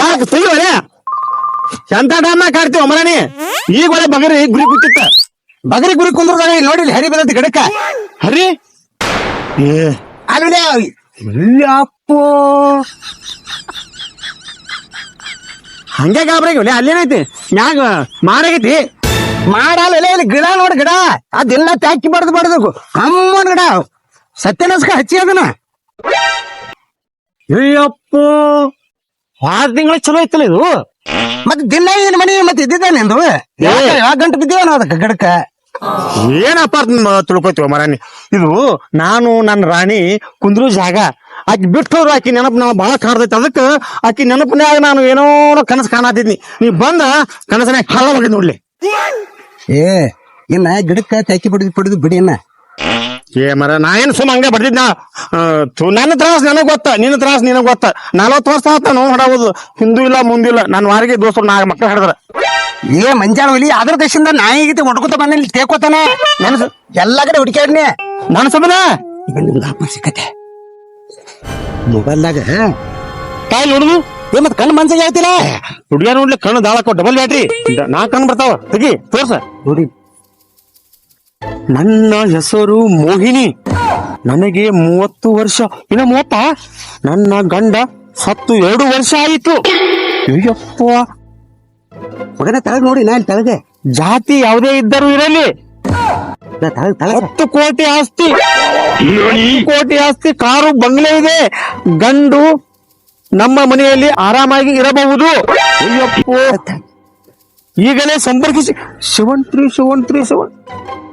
ಯಾಕೆ ತಿಳಿವಲೆ ಎಂತ ಡಾಮ ಕಾಡ್ತೀವ ಮರಾಣಿ ಈಗ ಒಳ್ಳೆ ಬಗರಿ ಗುರಿ ಕೂತಿತ್ತ. ಬಗರಿ ಗುರಿ ಕುಂದ್ರದಾಗ ಇಲ್ಲಿ ನೋಡಿ ಇಲ್ಲಿ ಹರಿ ಬದತ್ ಗಿಡಕ್ಕ. ಹರಿ? ಏ. ಅಲ್ಲಿ ಅಪ್ಪೋ ಹಂಗೆ ಗಾಬ್ರಿ ಒಲೆ ಅಲ್ಲೇನೈತಿ? ಮ್ಯಾಗ ಮಾರಾಗೈತಿ ಮಾಡಲ್ಲ ಇಲ್ಲಿ ಗಿಡ ನೋಡಿ ಗಿಡ. ಅದೆಲ್ಲ ತ್ಯಾಕಿ ಬಡ್ದು ಬಡ್ದು ಅಮ್ಮನ ಗಿಡ. ಸತ್ಯನಸ್ಕ ಹಚ್ಚಿ ಅದನ್ನ. ಅಯ್ಯಪ್ಪೋ. ಆರ್ ತಿಂಗಳ ಚಲೋ ಐತಲ್ಲ ಇದು? ಮತ್ತೆ ದಿನ ಏನ್ ಮನಿ ಮತ್ತೆ ಇದ್ದಿದ್ದ ನಿಂದು? ಯಾವ ಗಂಟೆ ಬಿದ್ದೇವನ ಅದಕ್ಕೆ ಗಿಡಕ್ಕ ಏನಪ್ಪ ತಿಳ್ಕೊತೀವ ಮರಾಣಿ ಇದು ನಾನು ನನ್ನ ರಾಣಿ ಕುಂದ್ರು ಜಾಗ ಆಕಿ ಬಿಟ್ಟವ್ರು ಆಕಿ ನೆನಪು ನಾವು ಬಹಳ ಕಾಡ್ದೈತಿ ಅದಕ್ಕೆ ಆಕಿ ನೆನಪಿನ್ಯಾಗ ನಾನು ಏನೋ ಕನಸು ಕಾಣತಿದ್ನಿ. ನೀ ಬಂದ ಕನಸನ್ಯಾಗ ಹಳ್ಳ ಬಗ್ಗೆ ನೋಡ್ಲಿ. ಏ ಇನ್ನ ಗಿಡಕ್ಕ ತಾಕಿ ಬಿಡಿದ್ ಬಿಡಿದು ಬಿಡಿ ಇನ್ನ. ಏ ಮರ ನಾ ಏನ್ ಸುಮ್ ಹಂಗೆ ಬರ್ದಿದ್ನ? ನಾ ಥು, ನನ್ನ ತ್ರಾಸ ನನಗ್ ಗೊತ್ತ ನಿನ್ನ ತ್ರಾಸ ನಿನಗ್ ಗೊತ್ತ. ನಲವತ್ತು ವರ್ಷ ಆತ ನೋವು ಹೊಡೋದು ಹಿಂದೂ ಇಲ್ಲ ಮುಂದಿಲ್ಲ ನನ್ನ ವಾರಿಗೆ ದೋಸ್ತರು ನಾ ಮಕ್ಳು ಹಿಡಿದ್ರ. ಏ ಮಂಜಾಳ ಹೊಲಿ ಅದ್ರ ದೇಶದಿಂದ ನಾಯಿ ಗೀತೆ ಹೊಡ್ಕೊತ ಬಂದ ಇಲ್ಲಿ ತೇಕೋತಾನೆ? ನೆನಸು ಎಲ್ಲಾ ಕಡೆ ಹುಡುಕ್ಯಾಡ್ನಿ. ನನ್ನ ಸಂಬಂಧ ಈಗ ನಿಮ್ಗೆ ಅಪ್ಪ ಸಿಕ್ಕತ್ತೆ. ಮೊಬೈಲ್ದಾಗ ಕಾಯಿ ನೋಡುದು? ಏ ಮತ್ ಕಣ್ಣು ಮನ್ಸಿಗೆ ಹೇಳ್ತಿಲ್ಲ ಹುಡುಗ ನೋಡ್ಲಿ ಕಣ್ಣು ದಾಳಕ್ಕೋ ಡಬಲ್ ಬ್ಯಾಟ್ರಿ ನಾ ಕಣ್ಣು ಬರ್ತಾವ. ತೆಗಿ ತೋರ್ಸ. ನೋಡಿ ನನ್ನ ಹೆಸರು ಮೋಹಿನಿ. ನನಗೆ ಮೂವತ್ತು ವರ್ಷ. ಇನ್ನ ಮೂವತ್ತ? ನನ್ನ ಗಂಡ ಸತ್ತು ಎರಡು ವರ್ಷ ಆಯಿತು. ಅಯ್ಯಪ್ಪ. ಮಗನ ತಳಗ್ ನೋಡಿ ನಾ ಇಲ್ಲಿ ತಳಗೆ ಜಾತಿ ಯಾವುದೇ ಇದ್ದರೂ ಇರಲಿ. ನಾ ತಳಗ್ ಹತ್ತು ಕೋಟಿ ಆಸ್ತಿ. ಹತ್ತು ಕೋಟಿ ಆಸ್ತಿ ಕಾರು ಬಂಗ್ಲೆ ಇದೆ. ಗಂಡು ನಮ್ಮ ಮನೆಯಲ್ಲಿ ಆರಾಮಾಗಿ ಇರಬಹುದು. ಅಯ್ಯಪ್ಪ. ಈಗಲೇ ಸಂಪರ್ಕಿಸಿ. Seven three seven three seven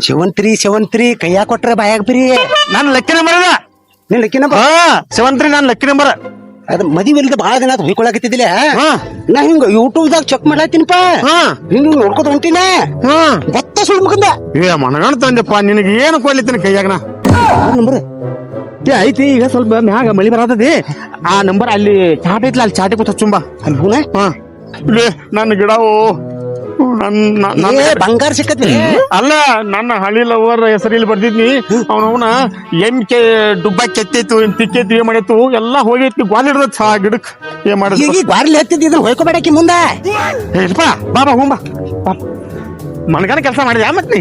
ಶಿವಂತ್ರಿ ಶಿವಂತ್ರಿ ಕೈಯಾಗ ಕೊಟ್ರೆ ಬಾಯಾಗ ಬಿರಿ. ನನ್ನ ಲಕ್ಕಿ ನಂಬರ್ ಅದ. ನಿನ್ ನಂಬರ್ ಹಾ ಸೆವೆನ್ ನನ್ನ ಲಕ್ಕಿ ನಂಬರ್ ಅದ ಮದಿ ಇಲ್ಲದ ಬಾಳ ದಿನ ಆತು ಹೊಯ್ಕೊಳಕತ್ತಿದ್ದಿಲ್ಲ. ಹಾ. ನಾ ಹಿಂಗ ಯೂಟ್ಯೂಬ್ ದಾಗ ಚೆಕ್ ಮಾಡ್ಲಾತೀನಿಪ್ಪ. ಹಾ. ಹಿಂಗ ಹಿಂಗ್ ನೋಡ್ಕೊತ ಹೊಂಟಿನ. ಹಾ. ಗೊತ್ತ ಸುಳ್ಳು ಮುಖಂದ ಏ ಮನಗಣ ತಂದೆಪ್ಪ ನಿನಗೆ ಏನು ಕೊಡ್ಲಿತ್ತೀನಿ ಕೈಯಾಗ ನಾ? ನಂಬರ್ ಏ ಐತಿ ಈಗ ಸ್ವಲ್ಪ ಮ್ಯಾಗ ಮಳಿ ಬರತದಿ ಆ ನಂಬರ್ ಅಲ್ಲಿ ಚಾಟ್ ಐತ್ಲ ಅಲ್ಲಿ ಚಾಟಿ ಕೂತ ಚುಂಬ ಅಲ್ಲಿ ಹಾ. ಲೇ, ನನ್ನ ನನ್ನ- ಏ ಬಂಗಾರ ಸಿಕ್ಕತ್ರಿ ಅಲ್ಲ ನನ್ನ ಹಳಿ ಲವರ್ ಹೆಸರಲ್ಲಿ ಬರ್ದಿದ್ನಿ. ಅವನವನ ಎಂ ಕೆ ಡುಬ್ಬ ಕೆತ್ತಿತ್ತು ತಿಕ್ಕೈತು ಏನ್ ಮಾಡಿತ್ತು ಎಲ್ಲಾ ಹೋಗೈತಿ ಗ್ವಾಲಿಡ್ದ ಚಾ ಗಿಡಕ್. ಏನ್ ಮಾಡಿದ್ ಈಗ ಗ್ವಾರ್ಲಿ ಹತ್ತಿದ್ ಇದನ್ನ ಹೋಯ್ಕೋಬೇಡಕ್ಕೆ ಮುಂದ. ಇಲ್ಪ ಬಾಬಾ ಹೋಂಬಾ ಮನಗನ ಕೆಲಸ ಮಾಡಿದ ಮತ್ ನೀ?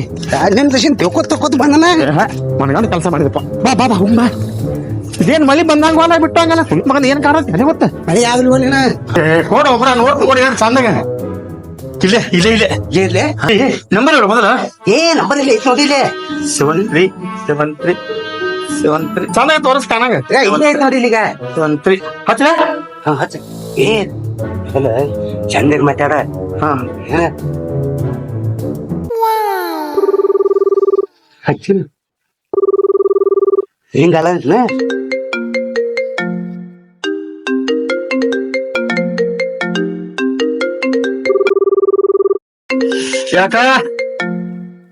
ನಿನ್ ದಶಿನ್ ತಿಳ್ಕೊತ್ ತಿಳ್ಕೊತ್ ಬಂದನ? ಮನಗನ ಕೆಲಸ ಮಾಡಿದಪ್ಪ. ಬಾ ಬಾಬಾ ಹೋಂಬಾ ಇದೇನ್ ಮಳಿ ಬಂದಂಗ ಹೊಲ ಬಿಟ್ಟಂಗಲ್ಲ ಮಗನ ಏನ್ ಅದೇ ಗೊತ್ತ. ಮಳೆ ಆಗ್ಲಿ ಹೋಲಿನ ಕೊಡ ಒಬ್ಬರ ನೋಡ್ ಕೊಡಿ ಚಂದಾಗ. ಇಲ್ಲೇ ಇಲ್ಲ ಇಲ್ಲೇ ಇರ್ಲೆ? ನಂಬರ್ ಹೇಳು ಮೊದಲ. ಏ ನಂಬರ್ ಇಲ್ಲ ಐತ್ ನೋಡಿ ಇಲ್ಲಿ seven three seven three seven three. ಚಂದ ತೋರಿಸ್ ಕಾಣಂಗ ಏ, ಇಲ್ಲೇ ಐತ್ ನೋಡಿ ಇಲ್ಲಿಗ ಸೆವೆನ್ ತ್ರೀ. ಹಚ್ಚಲ ಹಾ, ಹಚ್ಚ. ಏ ಅಲ್ಲ ಚಂದಾಗ ಮಾತಾಡ. ಹಾ. ಹಾ. ಹಚ್ಚಿಲ್ಲ ಹಿಂಗಲ್ಲ ಯಾಕ?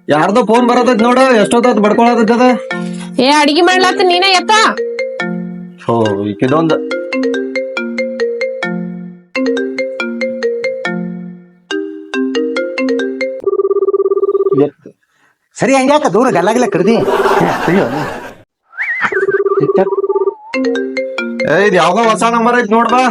ಯಾರ್ದೋ ಫೋನ್ ಬರತೈತ್ ನೋಡ ಎಷ್ಟೊತ್ತ ಬಡ್ಕೊಳತೈತದ ಏ ಅಡಿಗೆ ಮಾಡ್ಲಾತ ನೀನೇ ಎತ್ತ? ಹೋ ಇದೊಂದ್ ಸರಿ ಹಂಗ್ಯಾಕ ದೂರ ಗಲ್ಲಾಗಿಲ್ಲ ಕಡ್ದಿ? ಏ ಇದ್ ಯಾವಾಗ ಹೊಸ ನಂಬರ್ ಐತ್ ನೋಡ್ಬಾ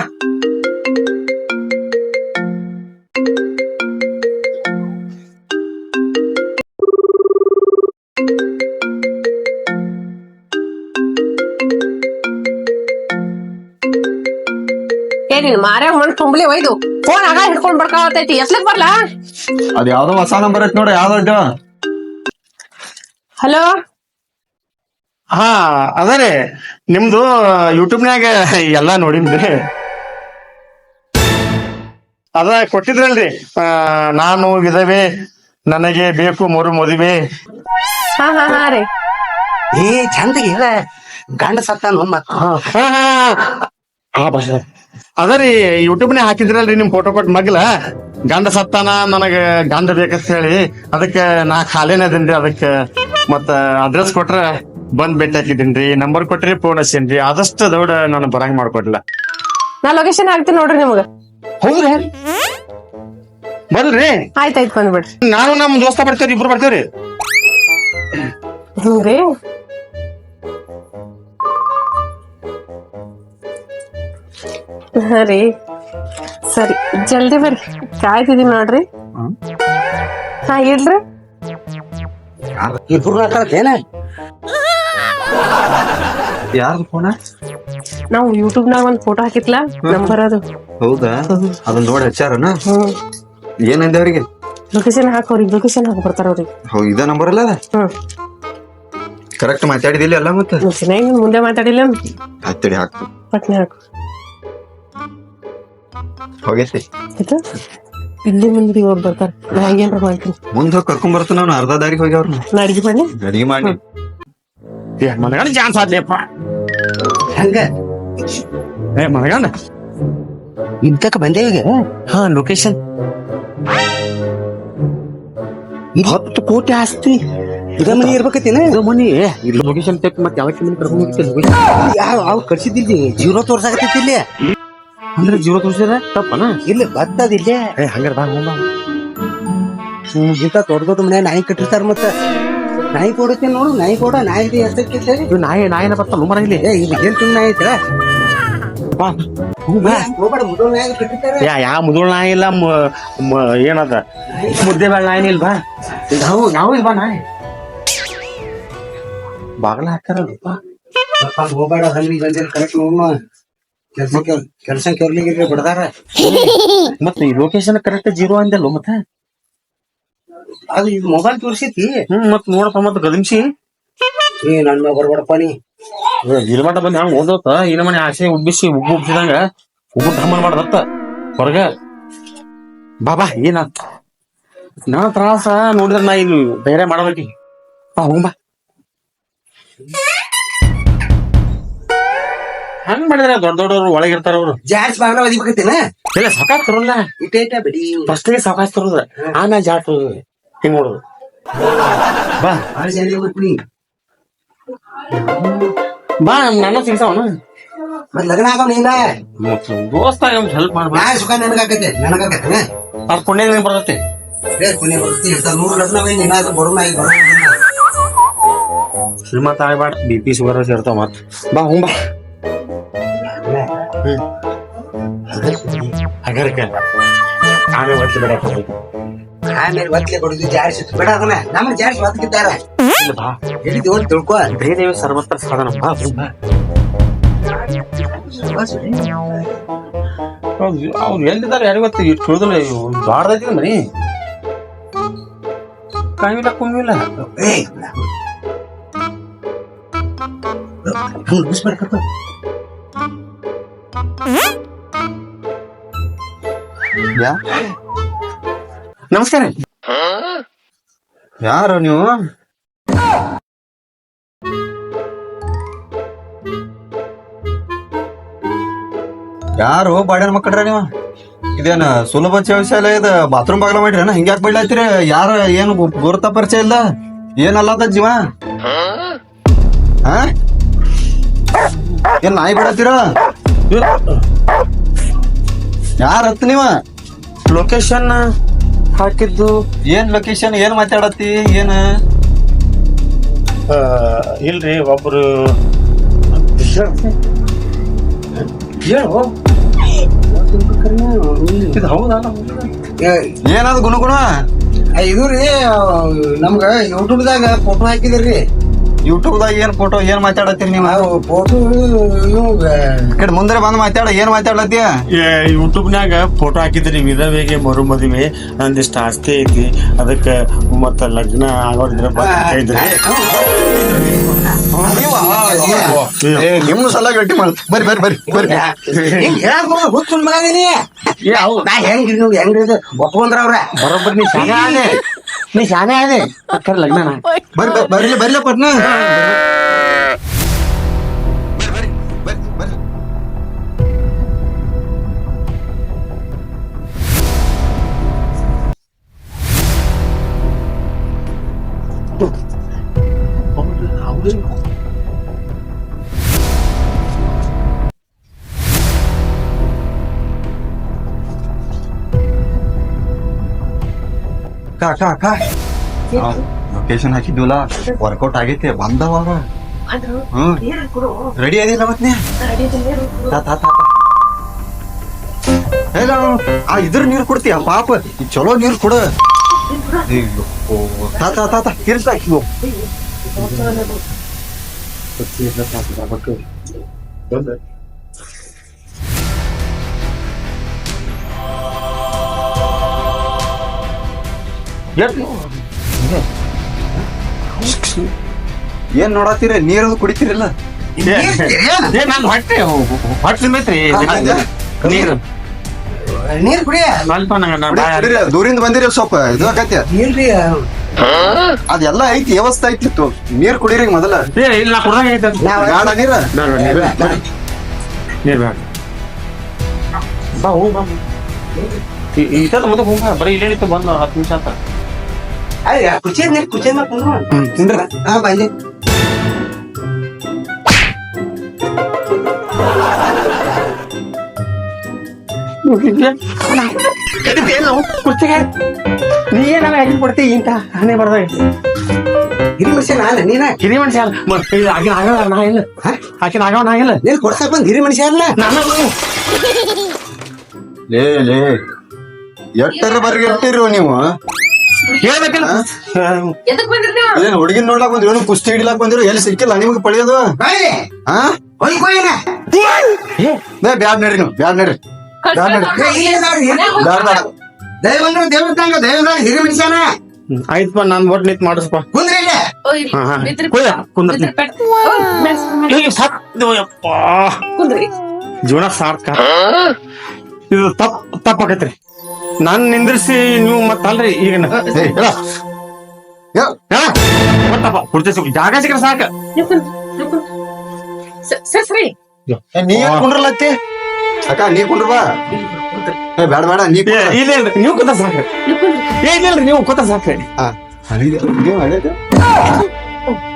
ನೀನ್ ಮಾರ್ಯಾಗ ಮಣ್ ತುಂಬಲಿ ಒಯ್ದು. ಫೋನ್ ಆಗ ಹಿಡ್ಕೊಂಡ್ ಬಡ್ಕಾವತೈತಿ ಎಸ್ಲಕ್ ಬರ್ಲಾ? ಅದ್ ಯಾವ್ದೋ ಹೊಸ ನಂಬರ್ ಐತಿ ನೋಡ ಯಾವ್ದೋ ಹಲೋ? ಹಾ ಅದೇ ನಿಮ್ದು ಯೂಟ್ಯೂಬ್ನ್ಯಾಗ ಎಲ್ಲಾ ನೋಡಿನ್ರಿ. ಅದ ಕೊಟ್ಟಿದ್ರಲ್ರಿ. ಆ, ನಾನು ವಿಧವೆ ನನಗೆ ಬೇಕು ಮರು ಮದುವೆ. ಹಾ ಹಾ ಹಾ ರೀ. ಏ ಚಂದ ಹಾ ಗಂಡ ಹಾ ಹಾ ಹಾ, ಹಾ, ಹಾ ಬಸ್ ಅದರಿ ಯೂಟ್ಯೂಬ್ನೇ ಹಾಕಿದ್ರಲ್ರಿ ನಿಮ್ ಫೋಟೋ ಕೊಟ್ಟ ಮಗ್ಲ? ಗಂಡ ಸತ್ತಾನ ನನಗ ಗಂಡ ಬೇಕಂತ ಹೇಳಿ ಅದಕ್ಕೆ ನಾ ಖಾಲಿನ ಅದನ್ರಿ ಅದಕ್ಕೆ ಮತ್ತ ಅಡ್ರೆಸ್ ಕೊಟ್ರ ಬಂದ್ ಭೇಟಿ ಹಾಕಿದ್ದೀನ್ರಿ ನಂಬರ್ ಕೊಟ್ರಿ ಫೋನ್ ಹಚ್ಚೇನ್ರಿ ಆದಷ್ಟು ದೌಡ ನಾನು ಬರಂಗ್ ಮಾಡ್ಕೊಡ್ಲ. ನಾ ಲೊಕೇಶನ್ ಹಾಕ್ತೀನಿ ನೋಡ್ರಿ ನಿಮಗ. ಹೌದ್ರಿ ಬರ್ರಿ. ಆಯ್ತಾಯ್ತು ಬಂದ್ಬಿಡ್ರಿ. ನಾನು ನಮ್ ದೋಸ್ತ ಬರ್ತೇವ್ರಿ ಇಬ್ರು ಬರ್ತೇವ್ರಿ. ಹಾ ರೀ. ಸರಿ ಜಲ್ದಿ ಬರ್ರಿ. ಕಾಯ್ತಿದೀನಿ ನೋಡ್ರಿ. ಹಾ? ಇಡ್ರಿ. ಇಬ್ರು ಏನ? ಯಾರ್ದು ಫೋನ ನಾವು ಯೂಟ್ಯೂಬ್ ನಾಗ ಒಂದ್ ಫೋಟೋ ಹಾಕಿತ್ಲಾ? ನಂಬರ್ ಅದು. ಹೌದಾ? ಅದನ್ನ ನೋಡಿ ಹಚ್ಚಾರನ ಹ್ಮ್. ಏನಂದೆ ಅವ್ರಿಗೆ? ಲೊಕೇಶನ್ ಹಾಕೋರಿ ಲೊಕೇಶನ್ ಹಾಕಿ ಬರ್ತಾರ ಅವ್ರಿಗೆ. ಹೌ ಇದ ನಂಬರ್ ಅಲ್ಲ ಹ್ಮ್. ಕರೆಕ್ಟ್ ಮಾತಾಡಿದಿಲ್ಲ ಅಲ್ಲ ಮತ್ತೆ? ಚೆನ್ನಾಗಿ ಮುಂದೆ ಮಾತಾಡಿಲ್ಲ. ಹತ್ತಡಿ ಹಾಕ್ತು ಪಟ್ನೆ ಹಾಕು. ಹೋಗೈತಿ. ಆಯ್ತಾ? ಇಲ್ಲಿ ಮುಂದೆ ಅವ್ರು ಬರ್ತಾರ. ನಾ ಹಂಗೇನ್ರ ಮಾಡ್ತೀನಿ. ಮುಂದ್ ಹೋಗಿ ಕರ್ಕೊಂಡ್ ಬರ್ತಾನ ಅವ್ನು ಅರ್ಧ ದಾರಿಗೆ ಹೋಗಿ ಅವ್ರನ್ನ ನಾ ಅಡ್ಗೆ ಮಾಡಿ? ಅಡಿಗೆ ಮಾಡಿ. ಏ ಮನಗಂಡ ಚಾನ್ಸ್ ಆದ್ಲೇಪ್ಪ ಹಂಗ? ಏ ಮನಗಂಡ ಇಂತಕ ಬಂದೇವಿಗೆ ಹಾ ಲೊಕೇಶನ್ ಹತ್ತು ಕೋಟಿ ಆಸ್ತಿ. ಇದ ಮನಿ ಇರ್ಬೇಕತ್ತೇನ? ಇದು ಮನಿ. ಇಲ್ಲಿ ಲೊಕೇಶನ್ ತೆಕ್ ಮತ್ತೆ ಯಾವ ಮನಿ ಕರ್ಕೊಂಡು ಹೋಗ್ತಿಲ್ಲ ಯಾವ ಕಳ್ಸಿದ್ದಿಲ್ಲಿ ಜೀರೋ ತೋರ್ಸಾಕತ್ತಿಲ್ಲ ಅಂದ್ರೆ ಜೀವ ತೋರಿಸಿದ್ರೆ ತಪ್ಪನ ಇಲ್ಲಿ ಬತ್ತದ ಇಲ್ಲೇ. ಏ ಹಂಗಾರ ಬಾ ಹೋಗ ಇಂತ ದೊಡ್ಡ ದೊಡ್ಡ ಮನೆ ನಾಯಿ ಕಟ್ಟಿರ್ತಾರ ಮತ್ತ. ನಾಯಿ ಕೊಡುತ್ತೆ ನೋಡು ನಾಯಿ ಕೊಡ ನಾಯಿ ಎಷ್ಟಕ್ಕೆ ಇದು ನಾಯಿ ನಾಯಿನ ಬರ್ತಲ್ಲ ಮರ ಇಲ್ಲಿ ಏ ಇದು ಏನ್ ತಿನ್ನ ನಾಯಿ ಐತ್ರ ಬಾ. ಯಾ ಯಾವ ಮುದುಳ ನಾಯಿ ಇಲ್ಲ ಏನದ? ಮುದ್ದೆ ಬೇಡ ನಾಯಿನ ಇಲ್ಲ ಬಾ. ನಾವು ನಾವು ಇಲ್ಲ ಬಾ ನಾಯಿ. ಬಾಗಲ ಹಾಕ್ತಾರಲ್ಲ ಹೋಗ್ಬೇಡ ಹಲ್ಲಿ ಬಂದಿಲ್ಲ ಕರೆಕ್ಟ್ ಹೋಗ್ಮ ಕೆಲ್ಸ ಕೆರ್ಲಿಗಿರ್ಲಿ ಬಿಡ್ದಾರ? ಮತ್ತೆ ಈ ಲೊಕೇಶನ್ ಕರೆಕ್ಟ್ ಜೀರೋ ಅಂದಲ್ಲ ಮತ್ತೆ? ಅದು ಇದು ಮೊಬೈಲ್ ತೋರಿಸೈತಿ? ಹ್ಮ್ ಮತ್ ನೋಡಪ್ಪ ಮತ್ ಗದಮ್ಸಿ ಏ ನನ್ನ ಬರ್ಬೇಡಪ್ಪ ನೀ. ಇಲ್ಮಟ ಬಂದ್ ಹಂಗ ಓದೋತ? ಈ ಮನೆ ಆಸೆ ಉಬ್ಬಿಸಿ ಉಬ್ಬು ಉಬ್ಬಿಸಿದಂಗ ಉಬ್ಬು ಧಮನ್ ಮಾಡ್ದತ್ತ ಹೊರಗ. ಬಾಬಾ ಏನ? ನಾ ತ್ರಾಸ ನೋಡಿದ್ರ ನಾ ಇಲ್ಲಿ ಬೇರೆ ಮಾಡಬೇಕಿ. ಬಾ ಹೋಗ್ ಹಂಗ್ ಮಾಡಿದ್ರೆ ದೊಡ್ಡ ದೊಡ್ಡವ್ರು ಒಳಗಿರ್ತಾರ ಅವ್ರು? ಜಾಸ್ತಿ ಬಾಗ್ಲ ಒದಿಬೇಕತ್ತೇನ ಇಲ್ಲ ಸಾಕಾಗ್ ತರೋಲ್ಲ. ಬಿಡಿ. ಫಸ್ಟ್ ಸಾಕಾಗ್ ತರೋದ. ಆಮೇಲೆ ಜಾಟ್ ಹಿಂಗ್ ನೋಡುದು. ಬಾ. ಬಾ ನನ್ನ ಸಿಗ್ತಾವನ ಮತ್ ಲಗ್ನ ಆಗವ ದೋಸ್ತ ಹೆಲ್ಪ್ ಮಾಡ್ಬಾ ಸುಖ ಅದ್ ಬರ್ತೈತಿ. ಕೊನೆ ನೂರು ಶ್ರೀಮಂತ ಆಗ್ಬಾರ್ದು ಬಿ ಪಿ ಶುಗರ್ ಸೇರ್ತಾವ ಮತ್ ಬಾ ಹ್ಞೂ ಬಾ. ಹಗರ್ಕ ಆಮೇಲೆ ಒತ್ಲೆ ಕೊಡುದು ಜಾರಿಸಿ ಬೇಡ ಅದನ್ನ. ನಮ್ಮ ಜಾರಿಸಿ ಒದಗಿದ್ದಾರ ಬಾ ಹೋಗಿ ತಿಳ್ಕೊ. ಶ್ರೀದೇವಿ ಸರ್ವತ್ರ ಸಾಧನ ಬಾ ಬಾ ಅವ್ರು ಎಲ್ಲಿದ್ದಾರೆ ಯಾರಿಗೂ ಗೊತ್ತ ಇಟ್ಟು ತಿಳಿದಿಲ್ಲ ಬಾಡ್ದೈತಿ ಮನಿ ಕಾಯಿಲ್ಲ ಕುಮ್ಮಿಲ್ಲ ಏ ಯಾ ನಮಸ್ಕಾರ. ಯಾರು ನೀವು? ಯಾರು? ಬಾಡ್ಯಾನ ಮಕ್ಕಳ್ರ ನೀವು? ಇದೇನ ಸುಲಭ ಶೌಚಾಲಯ ಇದು? ಬಾತ್ರೂಮ್ ಬಾಗ್ಲ ಮಾಡ್ರಿ ಹಿಂಗ್ಯಾಕ್ ಯಾಕೆ ಯಾರು ಯಾರ ಏನು ಗುರುತ ಪರಿಚಯ ಇಲ್ಲ? ಏನಲ್ಲದ ಜೀವ? ಹಾ? ಏನ್ ನಾಯಿ ಬಿಡತ್ತೀರ ಯಾರ ನೀವ? ಲೊಕೇಶನ್ ಹಾಕಿದ್ದು. ಏನ್ ಲೊಕೇಶನ್ ಏನ್ ಮಾತಾಡತ್ತಿ? ಏನ? ಇಲ್ರಿ ಒಬ್ರು ಹೇಳು ಇದು ಹೌದಾ ಏನದ ಗುಣಗುಣ? ಇದು ರೀ ನಮ್ಗ ಯೂಟ್ಯೂಬ್ದಾಗ ಫೋಟೋ ಹಾಕಿದ್ರಿ. ಯೂಟ್ಯೂಬ್ ದಾಗ ಏನ್ ಫೋಟೋ ಏನ್ ಮಾತಾಡತ್ತೀರಿ ನೀವು? ಫೋಟೋ ಈ ಕಡೆ ಮುಂದೆ ಬಂದ್ ಮಾತಾಡ ಏನ್ ಮಾತಾಡತ್ತೀಯ ಯೂಟ್ಯೂಬ್ನ್ಯಾಗ ಫೋಟೋ ಹಾಕಿದ್ರಿ ವಿಧವೆಗೆ ಮರು ಮದುವೆ ನಂದಿಷ್ಟ ಆಸ್ತಿ ಐತಿ ಅದಕ್ಕೆ ಮತ್ತ ಲಗ್ನ ಆಗೋದಿದ್ರೆ ನಿಮ್ನು ಸಲ ಗಟ್ಟಿ ಮಾಡ. ಬರ್ರಿ ಬರ್ರಿ ಬರ್ರಿ ಬರ್ರಿ. ಹಿಂಗ್ ಹೇಳಕ್ ಬರೋದು ಹುಚ್ಚು ಮಗದೀನಿ ನಾ ಹೆಂಗ್ ನೀವು ಹೆಂಗ್ ಒಪ್ಕೊಂಡ್ರ ಅವ್ರ? ಬರೋಬ್ಬರಿ ನೀ ನೀ ಶಾನೆ ಅದೇ ಅಕ್ಕರ ಲಗ್ನ ಬರ್ಲಿ ಬರ್ಲಿ ಪಟ್ನ. ಅಕ್ಕ ಅಕ್ಕ ಲೊಕೇಶನ್ ಹಾಕಿದ್ವಲ್ಲ? ವರ್ಕೌಟ್ ಆಗೈತೆ ಬಂದವಾಗ. ಹ್ಮ್. ರೆಡಿ ಆಗಿಲ್ಲ ಮತ್ತೆ. ಆ ಇದ್ರ ನೀರು ಕೊಡ್ತೀಯ? ಪಾಪ ಚಲೋ ನೀರ್ ಕೊಡ. ತಾತ ತಾತ ತಾ ತಾ ಏನ್? ನೋಡತ್ತೀರ ನೀರು ಕುಡಿತೀರಲ್ಲ? ಏ ನನ್ ಹೊಟ್ಟೆ ಹೊಟ್ಟೆ ತುಂಬೈತ್ರಿ ನೀರು. ನೀರ್. ಕುಡಿಯ? ಸ್ವಲ್ಪ ನಂಗೆ ದೂರಿಂದ ಬಂದಿರೋ ಸ್ವಲ್ಪ ಇದು ಆಗತ್ಯ ಇಲ್ರಿ ಅದೆಲ್ಲ ಐತಿ ವ್ಯವಸ್ಥೆ ಐತಿ ನೀರ್ ಕುಡೀರಿ ಮೊದಲ. ಏ ಇಲ್ಲ ನಾ ಕುಡ್ದಂಗ ಐತೆ. ಬೇಡ ನೀರ. ಬೇಡ, ನೀರ್. ಬೇಡ. ನೀರ್ ಬೇಡ. ಬಾ ಹೋಗ್ ಬಾ. ಈತದ ಮುಂದೆ ಹೋಗ ಬರೀ ಇಲ್ಲೇ ನಿಂತು ಬಂದು ಹತ್ತು ನಿಮಿಷ ಆತ. ಅಯ್ಯ ಕುಚೆ ನೀರ್ ಕುಚೆ ಮಾಡ್ಕೊಂಡು ಹಾ ಬಂದೆ ಕುರ್ಚಿಗೆ ನೀ ಏನಾಗ ಹಾಕಿ ಕೊಡ್ತಿ ಇಂತ ಹಣೆ ಬರ್ದಾಗ ಹಿರಿ ಮನುಷ್ಯ ಅಲ್ಲ ನೀನ? ಹಿರಿ ಮನುಷ್ಯ ಅಲ್ಲ. ಆಕಿನ ಆಗವ ನಾ ಇಲ್ಲ. ಆಕಿನ ಆಗವ ನಾ ಇಲ್ಲ. ನೀನ್ ಕೊಡ್ಸಕ್ ಬಂದ್ ಹಿರಿ ಮನುಷ್ಯ ಅಲ್ಲ? ನಾನು ಲೇ ಲೇ. ಎಟ್ಟರ ಇರ್ತೀರೋ ನೀವು? ಹೇಳ್ಬೇಕಿಲ್ಲ? ಎದಕ್ ಬಂದ್ರಿ ನೀವು? ಏನ್ ಹುಡುಗಿನ ನೋಡ್ಲಾಕ್ ಬಂದ್ರು ಏನು ಕುಸ್ತಿ ಹಿಡಿಲಾಕ್ ಬಂದಿರು ಎಲ್ಲಿ ಸಿಕ್ಕಿಲ್ಲ ನಿಮಗೆ ಪಡೆಯೋದು ಬಾಯ್ಲಿ ಹಾ? ಹೊಯ್ಕೋಯ್ನ. ಏ ಬ್ಯಾಡ್ ನಡ್ರಿ ನೀವು ಬ್ಯಾಡ್ ನಡ್ರಿ. ಬ್ಯಾಡ್ ನಡ್ರಿ. ಬ್ಯಾಡ್ ಬೇಡ. ದೈವಂದ್ರ ದೇವದಂಗ ದೈವಂದ್ರ ಹಿರಿ ಮನುಷ್ಯನ ಆಯ್ತಪ್ಪ ನಾನ್ ಒಟ್ ನಿಂತ್ ಮಾಡಿಸ್ಪ. ಕುಂದ್ರಿ ಇಲ್ಲ. ಹಾ, ಹಾ. ಕುಯ್ಯ, ಕುಂದ್ರತಿ. ಈಗ ಸತ್ತು ಯಪ್ಪ. ಕುಂದ್ರಿ. ಜೀವನ ಸಾರ್ಥಕ. ಇದು ತಪ್ ತಪ್ಪಾಕೈತ್ರಿ. ನಾನ್ ನಿಂದ್ರಿಸಿ ನೀವು ಮತ್ತ ಅಲ್ರಿ ಈಗ? ಮತ್ತಪ್ಪ ಕುರ್ಚಿ ಸಿಗ್- ಜಾಗ ಸಿಕ್ಕರೆ ಸಾಕ. ಸರಿ ಏ, ನೀ ಕುಂಡ್ರಲತ್ತಿ ಅಕ್ಕ ನೀ ಕುಂಡ್ರ ಬಾ ಏ ಬ್ಯಾಡ ಬೇಡ ನೀ. ಇಲ್ಲ ನೀವು ಕೂತ ಸಾಕ್ರಿ. ಏ ಇಲ್ಲ ನೀವು ಕೂತ ಸಾಕ್ರಿ?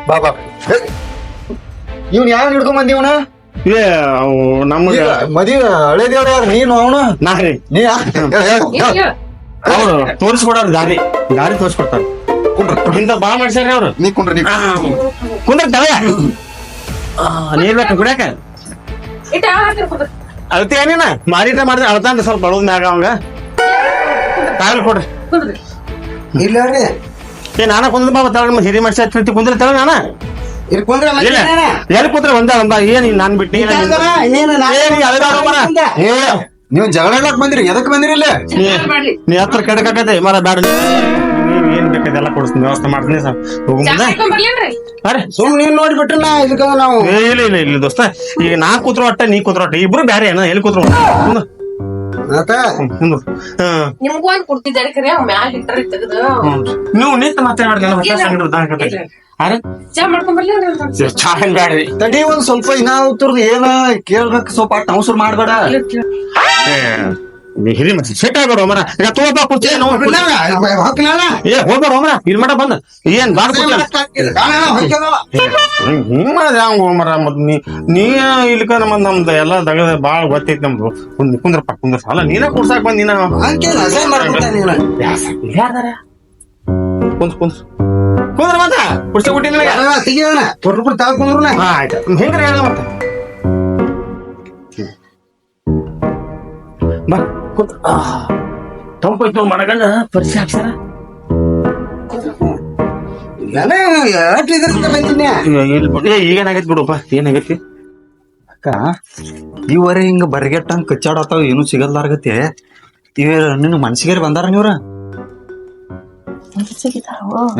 ಬಾ ಬಾ. ಏ, ಇವ್ನ್ ಯಾವ ಹಿಡ್ಕೊಂಡ್ ಬಂದಿವನ ಏ ಅವು ನಮಗ ಮದಿ ಹಳೇದೇವ್ರ ಯಾರು ನೀನು ಅವನು? ನಾ ರೀ. ನೀ ಯಾ- ಹೇಳ, ಹೇಳ, ಹೇಳ. ಅವ್ರು ತೋರಿಸ್ಕೊಡಾರ ದಾರಿ. ದಾರಿ ತೋರಿಸ್ಕೊಡ್ತಾರ. ಇಂತ ಬಾ ಮಾಡ್ಸ್ಯಾರ ಅವ್ರು. ನೀ ಕುಂಡ್ರ ನೀ ಕುಂದ್ರ ತಲೆ. ನೀರ್ ಬೇಕು ಕುಡಿಯಾಕ ಇಟ್ಟ ಹಾಕ್ರಿ ಕುಂದ್ರಿ. ಅಳತಿ ಏನೇನ? ಮಾರಿಟ ಮಾಡಿದ್ರೆ ಅಳ್ತಾನ ಸ್ವಲ್ಪ ಅಳದ್ ಮ್ಯಾಗ ಅವಂಗ. ಕಾಯಿಲ್ ಕೊಡ್ರಿ. ಕುಂದ್ರಿ. ಇಲ್ಲ ರೀ. ಏ ನಾನ ಕುಂದ್ರ ಬಾ ತಾಳ ಹಿರಿ ಹತ್ತಿ ಕುಂದ್ರ ತಳ ನಾನ? ಎಲ್ಲಿ ಕೂತ್ರೆ ಒಂದ ಒಂದ ಏನ್ ನಾನ್ ಬಿಟ್ಟು ನೀವು ಜಗಳ ಹೇಳಕ್ ಬಂದಿರಿ ಎದಕ್ ಬಂದಿರಿ ಇಲ್ಲಿ. ನೀ ಹತ್ರ ಕೆಡಕಾಕತೆ ಮರ ಬ್ಯಾಡ ನೀವ್ ಏನ್ ಬೇಕಾದ ಎಲ್ಲ ಕೊಡಿಸ್ತೀನಿ ವ್ಯವಸ್ಥೆ ಮಾಡ್ತೀನಿ? ಅರೆ. ಸುಮ್ ನೀನ್ ನೋಡ್ಬಿಟ್ರೆ ಇದಕ್ಕ ನಾವು. ಏ, ಇಲ್ಲ ಇಲ್ಲ ಇಲ್ಲ ದೋಸ್ತ ಈಗ ನಾ ಕೂತ್ರು ಅಟ್ಟ ನೀ ಕೂತ್ರೋ ಅಟ್ಟ ಇಬ್ರು ಬ್ಯಾರೆ ಏನ ಎಲ್ಲಿ ಕೂತ್ರು? ನೀವು ನಿಂತ ಚಾ ಮಾಡ್ಕೊಂಡ್ ಬರ್ಲೇನ್ರಿ ಚಾ ಏನ್ ಬ್ಯಾಡ್ರಿ. ತಡಿ ಒಂದ್ ಸ್ವಲ್ಪ ಇನ್ನಾವ್ತರ್ದು ಏನ ಕೇಳ್ಬೇಕು ಸ್ವಲ್ಪ ಅಟ್ ಅವಸರ ಮಾಡ್ಬೇಡ. ಹಿರಿ ಮತ್ತೆ ಸೆಟ್ ಆಗ್ಬೇಡ ಮರ ಈಗ ತಗೋಬಾ ಕುರ್ಚಿ. ಏ ಹೋಗ್ಬೇಡ. ಮರ ಇಲ್ಲಿ ಮಟ ಬಂದ. ಏನ್ ಬಾಡ್ ಹ್ಮ್ ಹಿಂಗ್ ಹಿಂಗ್ ಹಂಗ ಮರ ಮತ್ ನೀ ನೀ ಇಲ್ಕ ನಮ್ಮ ನಮ್ದು ಎಲ್ಲ ದಗದ ಬಾಳ ಗೊತ್ತೈತಿ ನಮ್ದು. ಕುಂದ್ ಕುಂದ್ರಪ್ಪ ಕುಂದ್ರ ಅಲ್ಲ ನೀನ ಕುಡ್ಸಾಕ್ ಬಂದ್ ನೀನ. ಯಾರ್ದಾರ ಕುಂದ್ರ ಕುಂತ್. ಕುಂದ್ರ ಮತ್ತ? ಕುರ್ಸಿ ಕೊಟ್ಟಿ ನಿನಗೆ ತೆಗಿಯೋಣ ಕೊಟ್ಬಿಟ್ಟು ತಗೊಂಡ್ರು ಹಾ ಆಯ್ತು. ಹೆಂಗ್ರ ಹೇಳ ಮತ್ತ? ಬಾ ಕುಂದ್ರ ತಂಪೈತು ಮನಗಂಡ. ಪರಿಸಿ ಹಾಕ್ಸಾರ ಈಗೇನಾಗೈತಿ ಬಿಡಪ್ಪ ಏನಾಗೈತಿ? ಅಕ್ಕ ಇವರೇ ಹಿಂಗ ಬರ್ಗೆಟ್ಟಂಗ್ ಕಚ್ಚಾಡತ್ತಾವ ಏನು ಸಿಗಲ್ಲಾರ್ಗತ್ತೆ. ಇವ್ರ ನಿನ್ ಮನ್ಸಿಗೆ ಬಂದಾರ ನೀವ್ರ?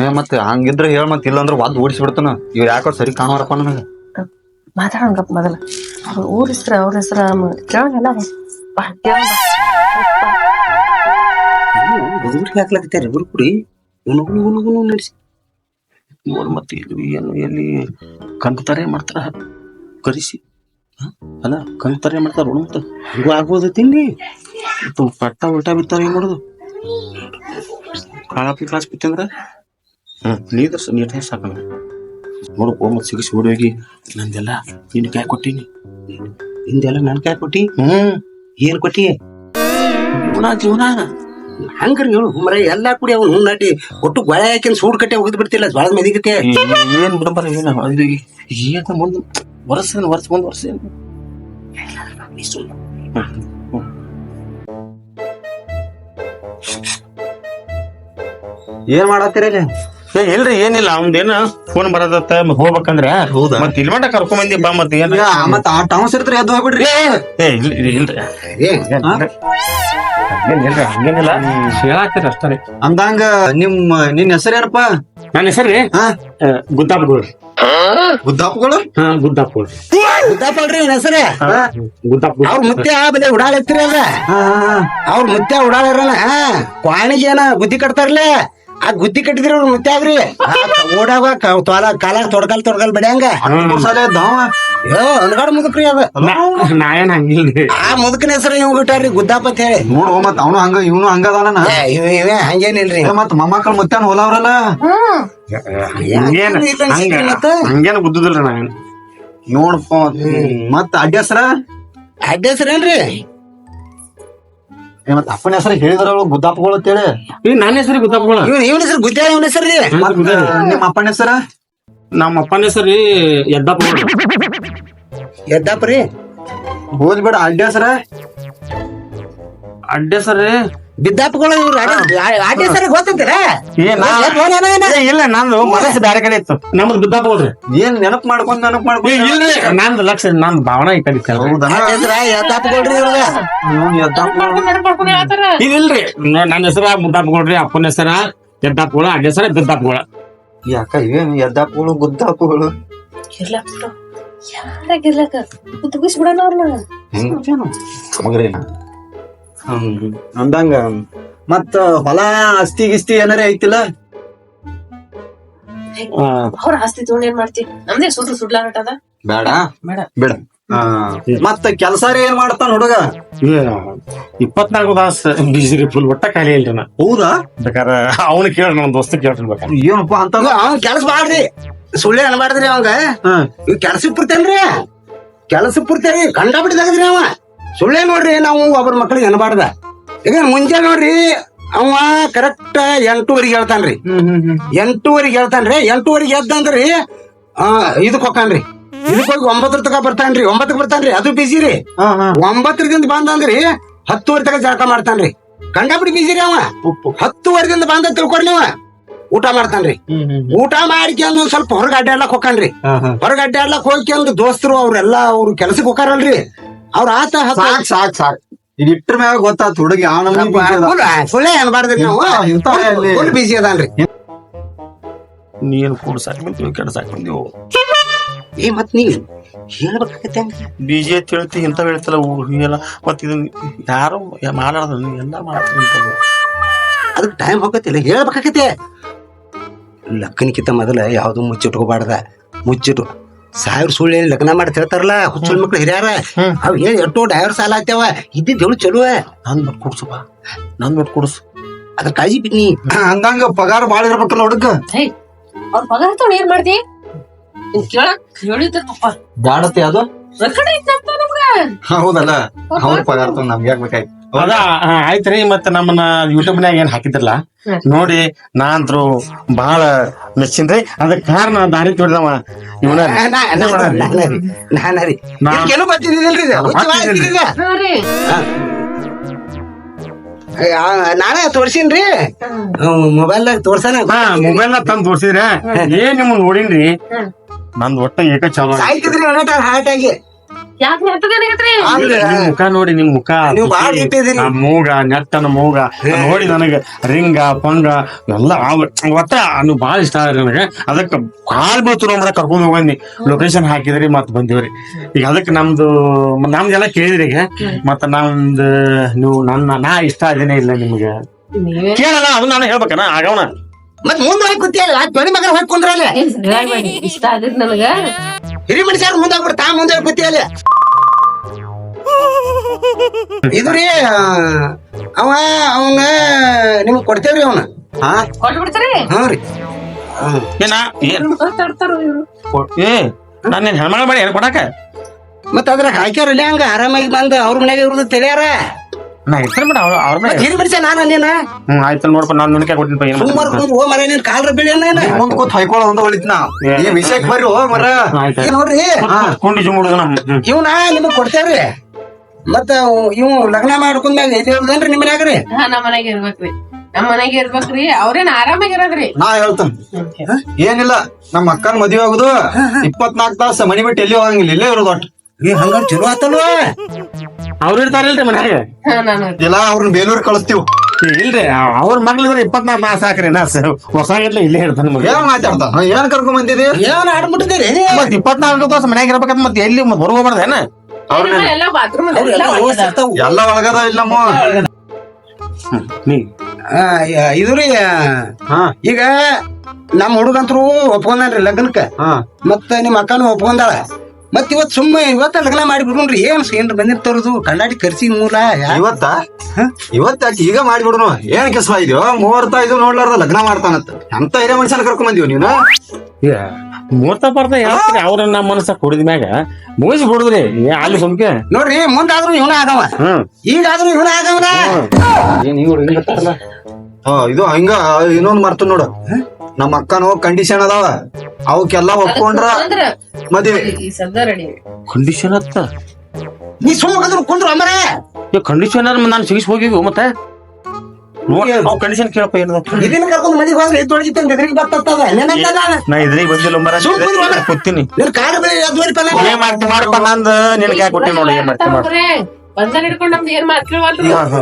ಏ ಮತ್ತೆ ಹಂಗಿದ್ರೆ ಹೇಳ ಮತ್ತೆ ಇಲ್ಲಾಂದ್ರೆ ವಾದ್ ಓಡಿಸ್ಬಿಡ್ತಾನ. ಇವ್ರ ಯಾಕೋ ಸರಿ ಕಾಣವಾರಪ್ಪ ನನಗೆ? ಮಾತಾಡೋಣಪ್ಪ ಮೊದಲ. ಅವ್ರ ಊರ್ ಹೆಸ್ರ ಅವ್ರ ಹೆಸ್ರ ಕೇಳೋಣ ಬಾ ಕೇಳೋಣ ಹುಡುಗರಿಗೆ ಹಾಕ್ಲಕತ್ತಾರೆ ಇಬ್ರು ಕುಡಿ. ಉಣಗುನು ಉಣಗುನು ನಡೆಸಿ. ನೋಡಿ ಮತ್ತೆ ಇಲ್ಲಿ ಏನು ಎಲ್ಲಿ ಕಂತಾರೆ ಮಾಡ್ತಾರ? ಕರಿಸಿ? ಅಲ್ಲ ಕಂತಾರೆ ಮಾಡ್ತಾರ ನೋಡು ಮತ್ತೆ? ಹಂಗೂ ಆಗ್ಬೋದು ತಿಂಡಿ ಪಟ್ಟ ಉಲ್ಟಾ ಬಿತ್ತಾರ ಏನ್ ಮಾಡೋದು? ಕಾಳಾಪಿ ಕ್ಲಾಸ್ ಬಿತ್ತಂದ್ರ ಹ್ಮ್ ನೀದರ್ಸ ನೀಟ್ ಸಾಕಲ್ಲ ನೋಡು ಓ ಮತ್ತೆ ಸಿಗಿಸಿ ಓಡೋಗಿ ನಂದೆಲ್ಲ ನಿನ್ ಕಾಯ್ ಕೊಟ್ಟಿನಿ. ಹಿಂದೆಲ್ಲ ನನ್ನ ಕಾಯಿ ಕೊಟ್ಟಿ? ಹ್ಮ್ ಏನ್ ಕೊಟ್ಟಿ? ಜೀವನ ಜೀವನ ಹಂಗ್ರಿ ಹೇಳು ಮರ ಎಲ್ಲಾ ಕುಡಿ ಅವ್ನು ನಾಟಿ ಒಟ್ಟು ಗೊಳೆ ಹಾಕಿನ ಸೂಡ್ ಕಟ್ಟೆ ಹೋಗಿದ್ ಬಿಡ್ತಿಲ್ಲ ಜ್ವಾಳದ ಮೆದಿಗತ್ತೆ ಏನ್ ಬಿಡಂಬರ ಏನ ಇದು ಏನ ಮುಂದ್ ವರ್ಷ ವರ್ಷ ಒಂದ್ ವರ್ಷ ಏನು? ಸುಮ್ಮನೆ. ಏನ್ ಮಾಡತ್ತೀರಿ ಇಲ್ಲಿ? ಏ ಇಲ್ರಿ ಏನಿಲ್ಲ ಅವ್ನ್ದೇನ ಫೋನ್ ಬರದತ್ತ ಮತ್ ಹೋಗ್ಬೇಕಂದ್ರ. ಹೌದಾ? ಮತ್ ಇಲ್ಲಿ ಮಟ ಕರ್ಕೊಂಡ್ ಬಂದಿ ಬಾ ಮತ್ ಏನ್? ಈಗ ಮತ್ತ ಆ ಟೌನ್ಸ್ ಇರ್ತೀರಿ ಎದ್ದು ಹೋಗ್ಬಿಡ್ರಿ. ಏ ಇಲ್ರಿ ಇಲ್ರಿ ಹಂಗೇನಿಲ್ಲ? ಹೇಳಾಕ್ತಿರ ಅಷ್ಟೇ ಅಂದಂಗ ನಿಮ್ ನಿನ್ ಹೆಸರೇನಪ್ಪ ನನ್ನ ಹೆಸರು ಹಾ? ಗುದ್ದಾಪ್ಗೋಳ್ ಗುದ್ದಾಪ್ಗಳು? ಹಾ ಗುದ್ದಾಪ್ಗೋಳ್ ಗುದ್ದಾಪಲ್ರಿ ಇವ್ನ ಹೆಸರ? ಗುದ್ದಾಪ್ ಅವ್ರ ಮುತ್ಯ ಬಲೆ ಉಡಾಳ್ ಹಾ ಹಾ ಅವ್ರ ಮುತ್ಯ ಉಡಾಳರನ ಕ್ವಾಣಿಗೆ ಏನ ಬುದ್ಧಿ ಕಟ್ತಾರಲ್ಲ ಆ ಗುದ್ದಿ ಕಟ್ಟಿದ್ರಿ ಆಗ್ರಿ ಓಡಾಗ ತೋಲ ಕಾಲಾಗ ತೊಡ್ಕಲ್ ತೊಡ್ಕಲ್ ಇದ್ದಾವ? ಯೋ ಅನ್ಗಾಡ ಮುದುಕ್ರಿ ಅದ. ನಾ ಹಂಗಿಲ್ಲ ಹಂಗಿಲ್ರಿ ಆ ಮುದುಕನ ಹೆಸರು ಇವ್ ಬಿಟ್ಟಾರ್ರಿ ಗುದ್ದಾಪ ಅಂತ ಹೇಳಿ. ನೋಡು ಮತ್ ಅವನು ಹಂಗ ಇವನು ಹಂಗದಾನ ಇವ ಇವ ಹಂಗೇನಿಲ್ರಿ. ಮತ್ ಮೊಮ್ಮಕ್ಕಳ ಮುತ್ತಾನ ಹೊಲವ್ರಲ್ಲ? ಹಂಗೇನ್ ಹಂಗ ಹಂಗೇನ್ ಗುದ್ದುದಿಲ್ರಿ ನಾ ಏನ್ ನೋಡಪ್ಪ ಮತ್ ಅಡ್ಡ ಹೆಸರ ಅಡ್ಡ ಹೆಸರೇನ್ರಿ ಮತ್ ಅಪ್ಪನ ಹೆಸರು ಹೇಳಿದ್ರ ಗುದ್ದಾಪ್ಗಳು ಅಂತೇಳಿ. ಈ ನನ್ನ ಹೆಸರು ಗುದ್ದಾಪ್ಗೋಳ? ಇವ್ನ ಇವನ ಹೆಸರು ಗುದ್ದ ಇವನ ಹೆಸರು ರೀ ನಿಮ್ಮ ಅಪ್ಪನ ಹೆಸರ? ನಮ್ಮ ಅಪ್ಪನ ಹೆಸರು ಎದ್ದಪ್ಪ ರೀ? ಹೋದ್ ಬಿಡ ಅಡ್ಡ ಹೆಸರ. ಅಡ್ಡ ಸರ್ ಬಿದ್ದಾಪಗಳು ಇವ್ರು ಇಲ್ಲ ನಂದು ಮನಸ್ಸು ಬ್ಯಾರೆ ಕಡೆ ಇತ್ತು. ನಮ್ದು ಬಿದ್ದಾಪ ಹೋದ್ರಿ ಏನ್ ನೆನಪ್ ಮಾಡ್ಕೊಂಡ್ ನೆನಪ್ ಮಾಡ್ಕೊಂಡು ನಂದು ಲಕ್ಷ ನಂದು ಭಾವನಾ ಈ ಕಡೆ ಎದ್ದಾಪ್ಗಳು. ಇದಿಲ್ರಿ ನನ್ನ ಹೆಸರ ಮುದ್ದಾಪ್ಕೊಳ್ರಿ ಅಪ್ಪನ ಹೆಸರ ಎದ್ದಾಪ್ಕೊಳ ಅಡ್ಡ ಹೆಸರ ಬಿದ್ದಾಪ್ಕೊಳ ಯಾಕ ಏನ್ ಎದ್ದಾಪ್ಗಳು ಗುದ್ದಾಪ್ಗಳು ಗಿರ್ಲಾಕ್ ಬಿಡು. ಯಾರ ಗಿರ್ಲಾಕ ಕುತ್ಗಿಸ್ಬಿಡಣ ಅವ್ರನ್ನ ಅಂದಂಗ ಮತ್ತ ಹೊಲ ಅಸ್ತಿ ಗಿಸ್ತಿ ಏನಾರ ಐತಿಲ್ಲ? ಅವ್ರ ಆಸ್ತಿ ತಗೊಂಡ್ ಏನ್ ಮಾಡ್ತಿ? ನಮ್ದೇ ಸುಡ್ಲು ಅದ. ಬೇಡ. ಬೇಡ. ಬೇಡ. ಮತ್ತ ಕೆಲ್ಸಾರ ಏನ್ ಮಾಡ್ತಾನ ಹುಡುಗ? ಇಪ್ಪತ್ನಾಲ್ಕು ದಾಸ ಬಿಸಿರಿ ಫುಲ್ ಒಟ್ಟ ಖಾಲಿ ಇಲ್ರಿ ನಾ. ಹೌದಾ? ಬೇಕಾರ ಅವನು ಕೇಳ ನಮ್ಮ ದೋಸ್ತ ಕೇಳ್ರಿ ಬೇಕಾರೆ ಏನಪ್ಪ ಅಂತ ಅವ್ನ್ ಕೆಲಸ ಮಾಡ್ರಿ. ಸುಳ್ಳೆ ಅನ್ಬಾರ್ದ್ರಿ ಅವಾಗ. ಕೆಲಸ ಕೆಲ್ಸಕ್ ಕೆಲಸ ಬಿಡ್ತೇರಿ ಕಂಡ ಬಿಡ್ದಾಗದ್ರಿ ಅವ. ಸುಳ್ಳೆ ನೋಡ್ರಿ ನಾವು ಒಬ್ಬರ ಮಕ್ಳಿಗೆ ಅನ್ಬಾರ್ದ. ಈಗ ಮುಂಜಾನೆ ನೋಡ್ರಿ ಅವ ಕರೆಕ್ಟ್ ಎಂಟೂವರೆಗೆ ಹೇಳ್ತಾನ್ರಿ. ಎಂಟೂವರೆಗೆ ಹೇಳ್ತಾನ್ರಿ. ಎಂಟೂವರೆಗೆ ಎದ್ದಂದ್ರಿ ಆ ಇದಕ್ ಹೋಗ್ತಾನ್ರಿ. ಇದಕ್ ಹೋಗಿ ಒಂಬತ್ತರ ತಕ ಬರ್ತಾನ್ರಿ. ಒಂಬತ್ತಕ್ಕೆ ಬರ್ತಾನ್ರಿ. ಅದು ಬಿಸಿ ರೀ. ಒಂಬತ್ತರಿಂದ ಬಂದಂದ್ರಿ ಹತ್ತುವರೆ ತಕ ಜಳಕ ಮಾಡ್ತಾನ್ರಿ. ಕಂಡಾಬಿಡಿ ಬಿಸಿ ರೀ ಅವ. ಹತ್ತುವರೆದಿಂದ ಬಂದ ತಿಳ್ಕೊಡ್ರಿ ನೀವ. ಊಟ ಮಾಡ್ತಾನ್ರಿ. ಊಟ ಮಾಡ್ಕೊಂಡು ಸ್ವಲ್ಪ ಹೊರಗೆ ಅಡ್ಡಾಡ್ಲಕ್ ಹೋಗ್ತಾನ್ರಿ. ಹೊರಗೆ ಅಡ್ಡಾಡ್ಲಕ್ ಹೋಗ್ಕೊಂಡು ದೋಸ್ತರು ಅವ್ರೆಲ್ಲ ಅವ್ರು ಕೆಲಸಕ್ಕೆ ಹೋಗಾರಲ್ರಿ ಅವ್ರ ಆತ ಸಾಕ್ ಸಾಕ್ ಸಾಕ್. ಇದು ಇಟ್ರ ಮ್ಯಾಗ ಗೊತ್ತಾತ್ ಹುಡುಗಿ ಆ ಸುಳ್ಳೆ ಅನ್ಬಾರ್ದ್ರಿ ನಾವು? ಬಿಸಿ ಅದಾನ್ರಿ. ನೀನ್ ಕೂಡ ಸಾಕ್ ಬಂದೀವಿ ಕೆಡ ಸಾಕ್ ಬಂದೀವಿ ಏ ಮತ್ ನೀ ಹೇಳ್ಬೇಕಾಗತ್ತೆ ಹಂಗ. ಬಿಜೆ ತಿಳ್ತಿ ಇಂಥವ್ ಹೇಳ್ತಲ್ಲ ಎಲ್ಲ ಮತ್ ಇದನ್ನ ಯಾರು ಮಾಡಾರ್ದ ಎಲ್ಲ ಮಾಡ್ತಾರ ಅದಕ್ಕೆ ಟೈಮ್ ಹೋಗತ್ತಿಲ್ಲ ಹೇಳ್ಬೇಕಾಗತ್ತೆ. ಲಕ್ಕನಿಕಿತ ಮೊದಲ ಯಾವ್ದು ಮುಚ್ಚಿಟ್ಕೋಬಾರ್ದ. ಮುಚ್ಚಿಟ್ಟು ಸಾವಿರ ಸುಳ್ಳು ಏನ್ ಲಗ್ನ ಮಾಡಿ ಹೇಳ್ತಾರಲ್ಲ ಹುಚ್ಚು ಮಕ್ಳು ಹಿರಿಯಾರ. ಅವ್ ಏನ್ ಎಷ್ಟೋ ಡೈವರ್ ಸಾಲ ಆಗ್ತಾವ. ಇದ್ದಿದ್ದು ಹೇಳು ಚಲೋ ನನ್ ಬಿಟ್ಟು ಕೊಡ್ಸಪ್ಪ ನನ್ ಬಿಟ್ಟು ಕೊಡ್ಸು. ಅದ್ರ ಕಾಳಜಿ ಬಿನ್ನಿ ಹಂಗಂಗ ಪಗಾರ ಬಾಳ ಇರ್ಬೇಕಲ್ಲ ಹುಡುಗ. ಹೇ ಅವ್ರ ಪಗಾರ ತಗೊಂಡ್ ಏನ್ ಮಾಡ್ತಿ? ಕೇಳ ಹೇಳಿದ್ದಪ್ಪ ಅದು? ರೊಕ್ಕಡ ಇತ್ತಂತ ನಮ್ಗ. ಹೌದಲ್ಲ ಅವ್ರ ಪಗಾರ ತಗೊಂಡ್ ನಮ್ಗೆ ಯಾಕೆ ಬೇಕಾಯ್ತು? ಅದ ಆಯ್ತ್ರಿ ಮತ್ತ ನಮ್ಮನ್ನ ಯೂಟ್ಯೂಬ್ನ್ಯಾಗ ಏನ್ ಹಾಕಿದ್ರಲ್ಲ ನೋಡಿ ನಾಂತ್ರು ಬಹಳ ಮೆಚ್ಚಿನ್ರಿ. ಅದ ಕಾರಣ ದಾರಿ ತೋರಿದವ ಇವನ. ನಾ- ರೀ. ನಾನೇ ತೋರ್ಸಿನ್ರಿ. ಮೊಬೈಲ್ ತೋರ್ಸಾನ ಮೊಬೈಲ್ನ ತಂದ್ ತೋರ್ಸಿದ್ರೆ? ಏನ್ ನಿಮ್ ನೋಡಿನ್ರಿ? ನಂದ್ ಒಟ್ಟ ಏಕ ಚಲೋ ಹಾರ್ಟ್ ಆಗಿ ಯಾಕೆ ನಿಮ್ ಮುಖ ನೋಡಿ ನಿಮ್ ಮುಖ. ನೀವು ಬಾಳ್ ತುಟಿ, ಇಟ್ಟಿದ್ದೀರಿ. ಆ ಮೂಗ ನೆಟ್ಟನ ಮೂಗ ನೋಡಿ ನನಗ ರಿಂಗ ಪಂಗ ಎಲ್ಲ ಆವ- ಒಟ್ಟ ನೀವು ಬಾಳ ಇಷ್ಟ ಆದ್ರಿ ನನಗ ಅದಕ್ಕ ಕಾಲ್ ಬೀಳ್ತು ನಮ್ಮನ್ನ ಕರ್ಕೊಂಡ್ ಹೋಗಂದಿ. ಲೊಕೇಶನ್ ಹಾಕಿದ್ರಿ ಮತ್ ಬಂದಿವ್ರಿ. ಈಗ ಅದಕ್ಕೆ ನಮ್ದು ನಮ್ದೆಲ್ಲ ಕೇಳಿದ್ರಿ ಈಗ. ಮತ್ತ ನಮ್ದು ನೀವು ನನ್ನ ನಾ ಇಷ್ಟ ಅದೇನೇ ಇಲ್ಲ ನಿಮ್ಗೆ. ನೀವೇ? ಕೇಳಲ್ಲ ಅದು ನಾನು ಹೇಳ್ಬೇಕನ ಆಗವನ? ಮತ್ ಮುಂದ್ ಹೋಗಿ ಕೂತಿಯಲ್ಲ ಮಗನ ಹೋಗಿ ಕುಂದ್ರಲ್ಲ. ಇಷ್ಟ ಆಗಿದ್ ನನಗ. ಹಿರಿ ಮನುಷ್ಯರು ಮುಂದೆ ಹೋಗ್ಬಿಡ್ತ ತಾ ಮುಂದೆ ಹೋಗಿ ಅಲ್ಲಿ. ಇದು ರೀ ಅವ ಅವನ ನಿಮ್ಗೆ ಕೊಡ್ತೇವ್ರಿ ಅವನ. ಹಾ ಕೊಟ್ಟು ಬಿಡ್ತಾರಿ ಹ್ಞೂ ರೀ. ಏನ ಏನ್? ಏ. ನಾನು ಹೆಣ್ಮಳ ಮಾಡಿ ಏನ್ ಕೊಡಾಕ? ಮತ್ ಅದ್ರಾಗ ಹಾಕ್ಯಾರಲ್ಲ ಹಂಗ ಆರಾಮಾಗಿ ಬಂದ ಅವ್ರ ಮನ್ಯಾಗ ಇವ್ರದ್ದು ತಿಳಿಯಾರ ನಾ ಅವ್ರ ಅವ್ರ ಮೇಲೆ ನಾನು ಅಲ್ಲಿನ? ಹ್ಮ್ ಆಯ್ತು ನೋಡ್ಪ ನಾನು ನುಣಿಕೆ ಕೊಟ್ಟಿನ ಏನ್ ಸುಮಾರು ಕುಂದ್ ಓ ಮರ ನೀನ್ ಕಾಲ್ರ ಬೀಳಿ ಏನ ಮುಂದ್ ಕೂತ್ ಹೊಯ್ಕೊಳ್ಳೋ ಹೊಳಿತ್ ನಾ. ಈ ವಿಷಯಕ್ ಬರ್ರಿ ಓ ಮರ. ಆಯ್ತು ಈಗ ನೋಡ್ರಿ? ಕುಂಡಿ ಜುಮುಡುದು ನಮ್ಮ ಇವ್ನ ನಿಮಗ್ ಕೊಡ್ತೇವ್ರಿ ಮತ್ತ ಇವ್ ಲಗ್ನ ಮಾಡ್ಕೊಂಡ್ಮ್ಯಾಗ ನಿಮ್ ಮನ್ಯಾಗ್ರಿ? ಹಾ ನಮ್ಮ ಮನೆಗೆ ಇರ್ಬೇಕ್ರಿ ನಮ್ ಮನೆಗೆ ಇರ್ಬೇಕ್ರಿ ಅವ್ರೇನ್ ಆರಾಮಾಗಿರೋದ್ರಿ ನಾ ಹೇಳ್ತೇನೆ. ಏನಿಲ್ಲ ನಮ್ಮ ಅಕ್ಕನ ಮದ್ವೆ ಆಗುದು. ಇಪ್ಪತ್ನಾಲ್ಕು ತಾಸ ಮನಿ ಬಿಟ್ಟು ಎಲ್ಲಿ ಹೋಗಂಗಿಲ್ಲ ಇಲ್ಲೇ ಇರೋದು ಒಟ್ಟು. ಏ ಹಂಗಾರ ಚಲೋ ಆತಲ್ವಾ? ಅವ್ರು ಇರ್ತಾರಿಲ್ರಿ ಮನ್ಯಾಗ? ಹಾ, ನಾನು ಇಲ್ಲ ಅವ್ರನ್ನ ಬೇಲೂರ್ ಕಳಿಸ್ತೀವಿ. ಇಲ್ರಿ ಅವ್- ಅವ್ರ ಮಗಳಿದ್ರೆ ಇಪ್ಪತ್ನಾಲ್ಕು ಮಾಸ ಹಾಕ್ರಿ ನಾ ಸ- ಹೊಸ ಇರ್ಲಿ ಇಲ್ಲೇ ಹೇಳ್ತಾನ ಮಗ ಏನ್ ಏನು ಏನ್ ಕರ್ಕೊಂಡ್ ಬಂದಿದಿ? ಏನ್ ಆಡ್ಬಿಟ್ಟಿದ್ದೀರಿ? ಮತ್ ಇಪ್ಪತ್ನಾಲ್ಕು ದಿವಸ ಮನ್ಯಾಗ ಇರ್ಬೇಕಂತ ಮತ್ತೆ ಎಲ್ಲಿ ಮತ್ತೆ ಏನ? ಎಲ್ಲ ಬಾತ್ರೂಮ್. ಎಲ್ಲ ಒಳಗದ. ಇಲ್ಲಮ್ಮ ನೀ. ಇದು ರೀ ಹಾ. ಈಗ ನಮ್ಮ ಹುಡುಗಂತರು ಒಪ್ಕೊಂಡ್ರಿ ಲಗ್ನಕ್ಕ ಮತ್ತೆ ಮತ್ತ ನಿಮ್ಮ ಅಕ್ಕನು ಒಪ್ಕೊಂಡಾಳ. ಮತ್ ಇವತ್ ಸುಮ್ಮ ಇವತ್ತ ಲಗ್ನ ಮಾಡಿ ಬಿಡ್ರಿ ಏನ್ ಏನ್ರ ಬಂದಿರ್ತಾರದು ಕಣ್ಣಾಡಿ ಕರ್ಸಿ ಮೂಲ ಇವತ್ತ? ಇವತ್ತ ಈಗ ಮಾಡ್ಬಿಡ್ನು ಏನ್ ಕೆಸ ಇದೆಯೋ? ಮೂವರ್ತ ಇದು ನೋಡ್ಲಾರ್ದ ಲಗ್ನ ಮಾಡ್ತಾನಂತ. ಅಂತ ಹಿರಿಯ ಮನುಷ್ಯನ ಕರ್ಕೊಂಡ್ ಬಂದಿವ್ ನೀನು? ಮೂರ್ತ ಬರ್ದ ಹೇಳ್ತೀರಿ ಅವ್ರ ನಮ್ಮ ಮನಸ್ಸ ಕುಡಿದ ಮ್ಯಾಗ? ಮುಗಿಸಿ ಬಿಡುದ್ರಿ ಏ ಅಲ್ಲಿ ಸುಮ್ಕೆ. ನೋಡ್ರಿ ಮುಂದಾದ್ರೂ ಇವನ ಆಗವ. ಈಗಾದ್ರೂ ಇವನ ಆಗವನ ಹಾ ಇದು ಹಂಗ ಇನ್ನೊಂದ್ ಮರ್ತು ನೋಡು. ನಮ್ಮ ಅಕ್ಕನೋ ಕಂಡೀಷನ್ ಅದಾವ. ಅವಕ್ಕೆಲ್ಲ ಒಪ್ಕೊಂಡ್ರ ಮದ್ವೆ. ಕಂಡೀಷನ್ ಅತ್ತ? ನೀ ಸುಮ್ಮನೆ ಕುಂದ್ರ ಅಮರೇ ಕಂಡೀಷನ್ ನಾನು ಸಿಗಿಸ್ ಹೋಗಿವಿ ಮತ್ತೆ? ಕಂಡೀಷನ್ ಕೇಳಪ್ಪ ಏನದ ಇದನ್ನ ಕರ್ಕೊಂಡು ಮನೆಗೆ ಹೋದ್ರೆ ತೊಡಗಿತ್ತಂತ ಎದುರಿಗೆ ಬರ್ತದ ನೆನಂತದ ನಾ ಇದ್ರಿಗೆ ಬಂದಿಲ್ಲ ಮರ. ಕೂತೀನಿ. ನಿನ್ ಕಾರ್ ಬೆಳೆ ಅದ್ವರಿ ಪಲ್ಲ ಏನ್ ಮಾಡ್ತಿ ಮಾಡಪ್ಪ ನಂದು? ನಿನ್ ಯಾಕೆ ಕೊಟ್ಟಿ ನೋಡಿ ಏನ್ ಮಾಡ್ತಿ ಮಾಡ ಬಂದರ್ ಹಿಡ್ಕೊಂಡ್ ನಮ್ದು ಏನ್ ಮಾತ್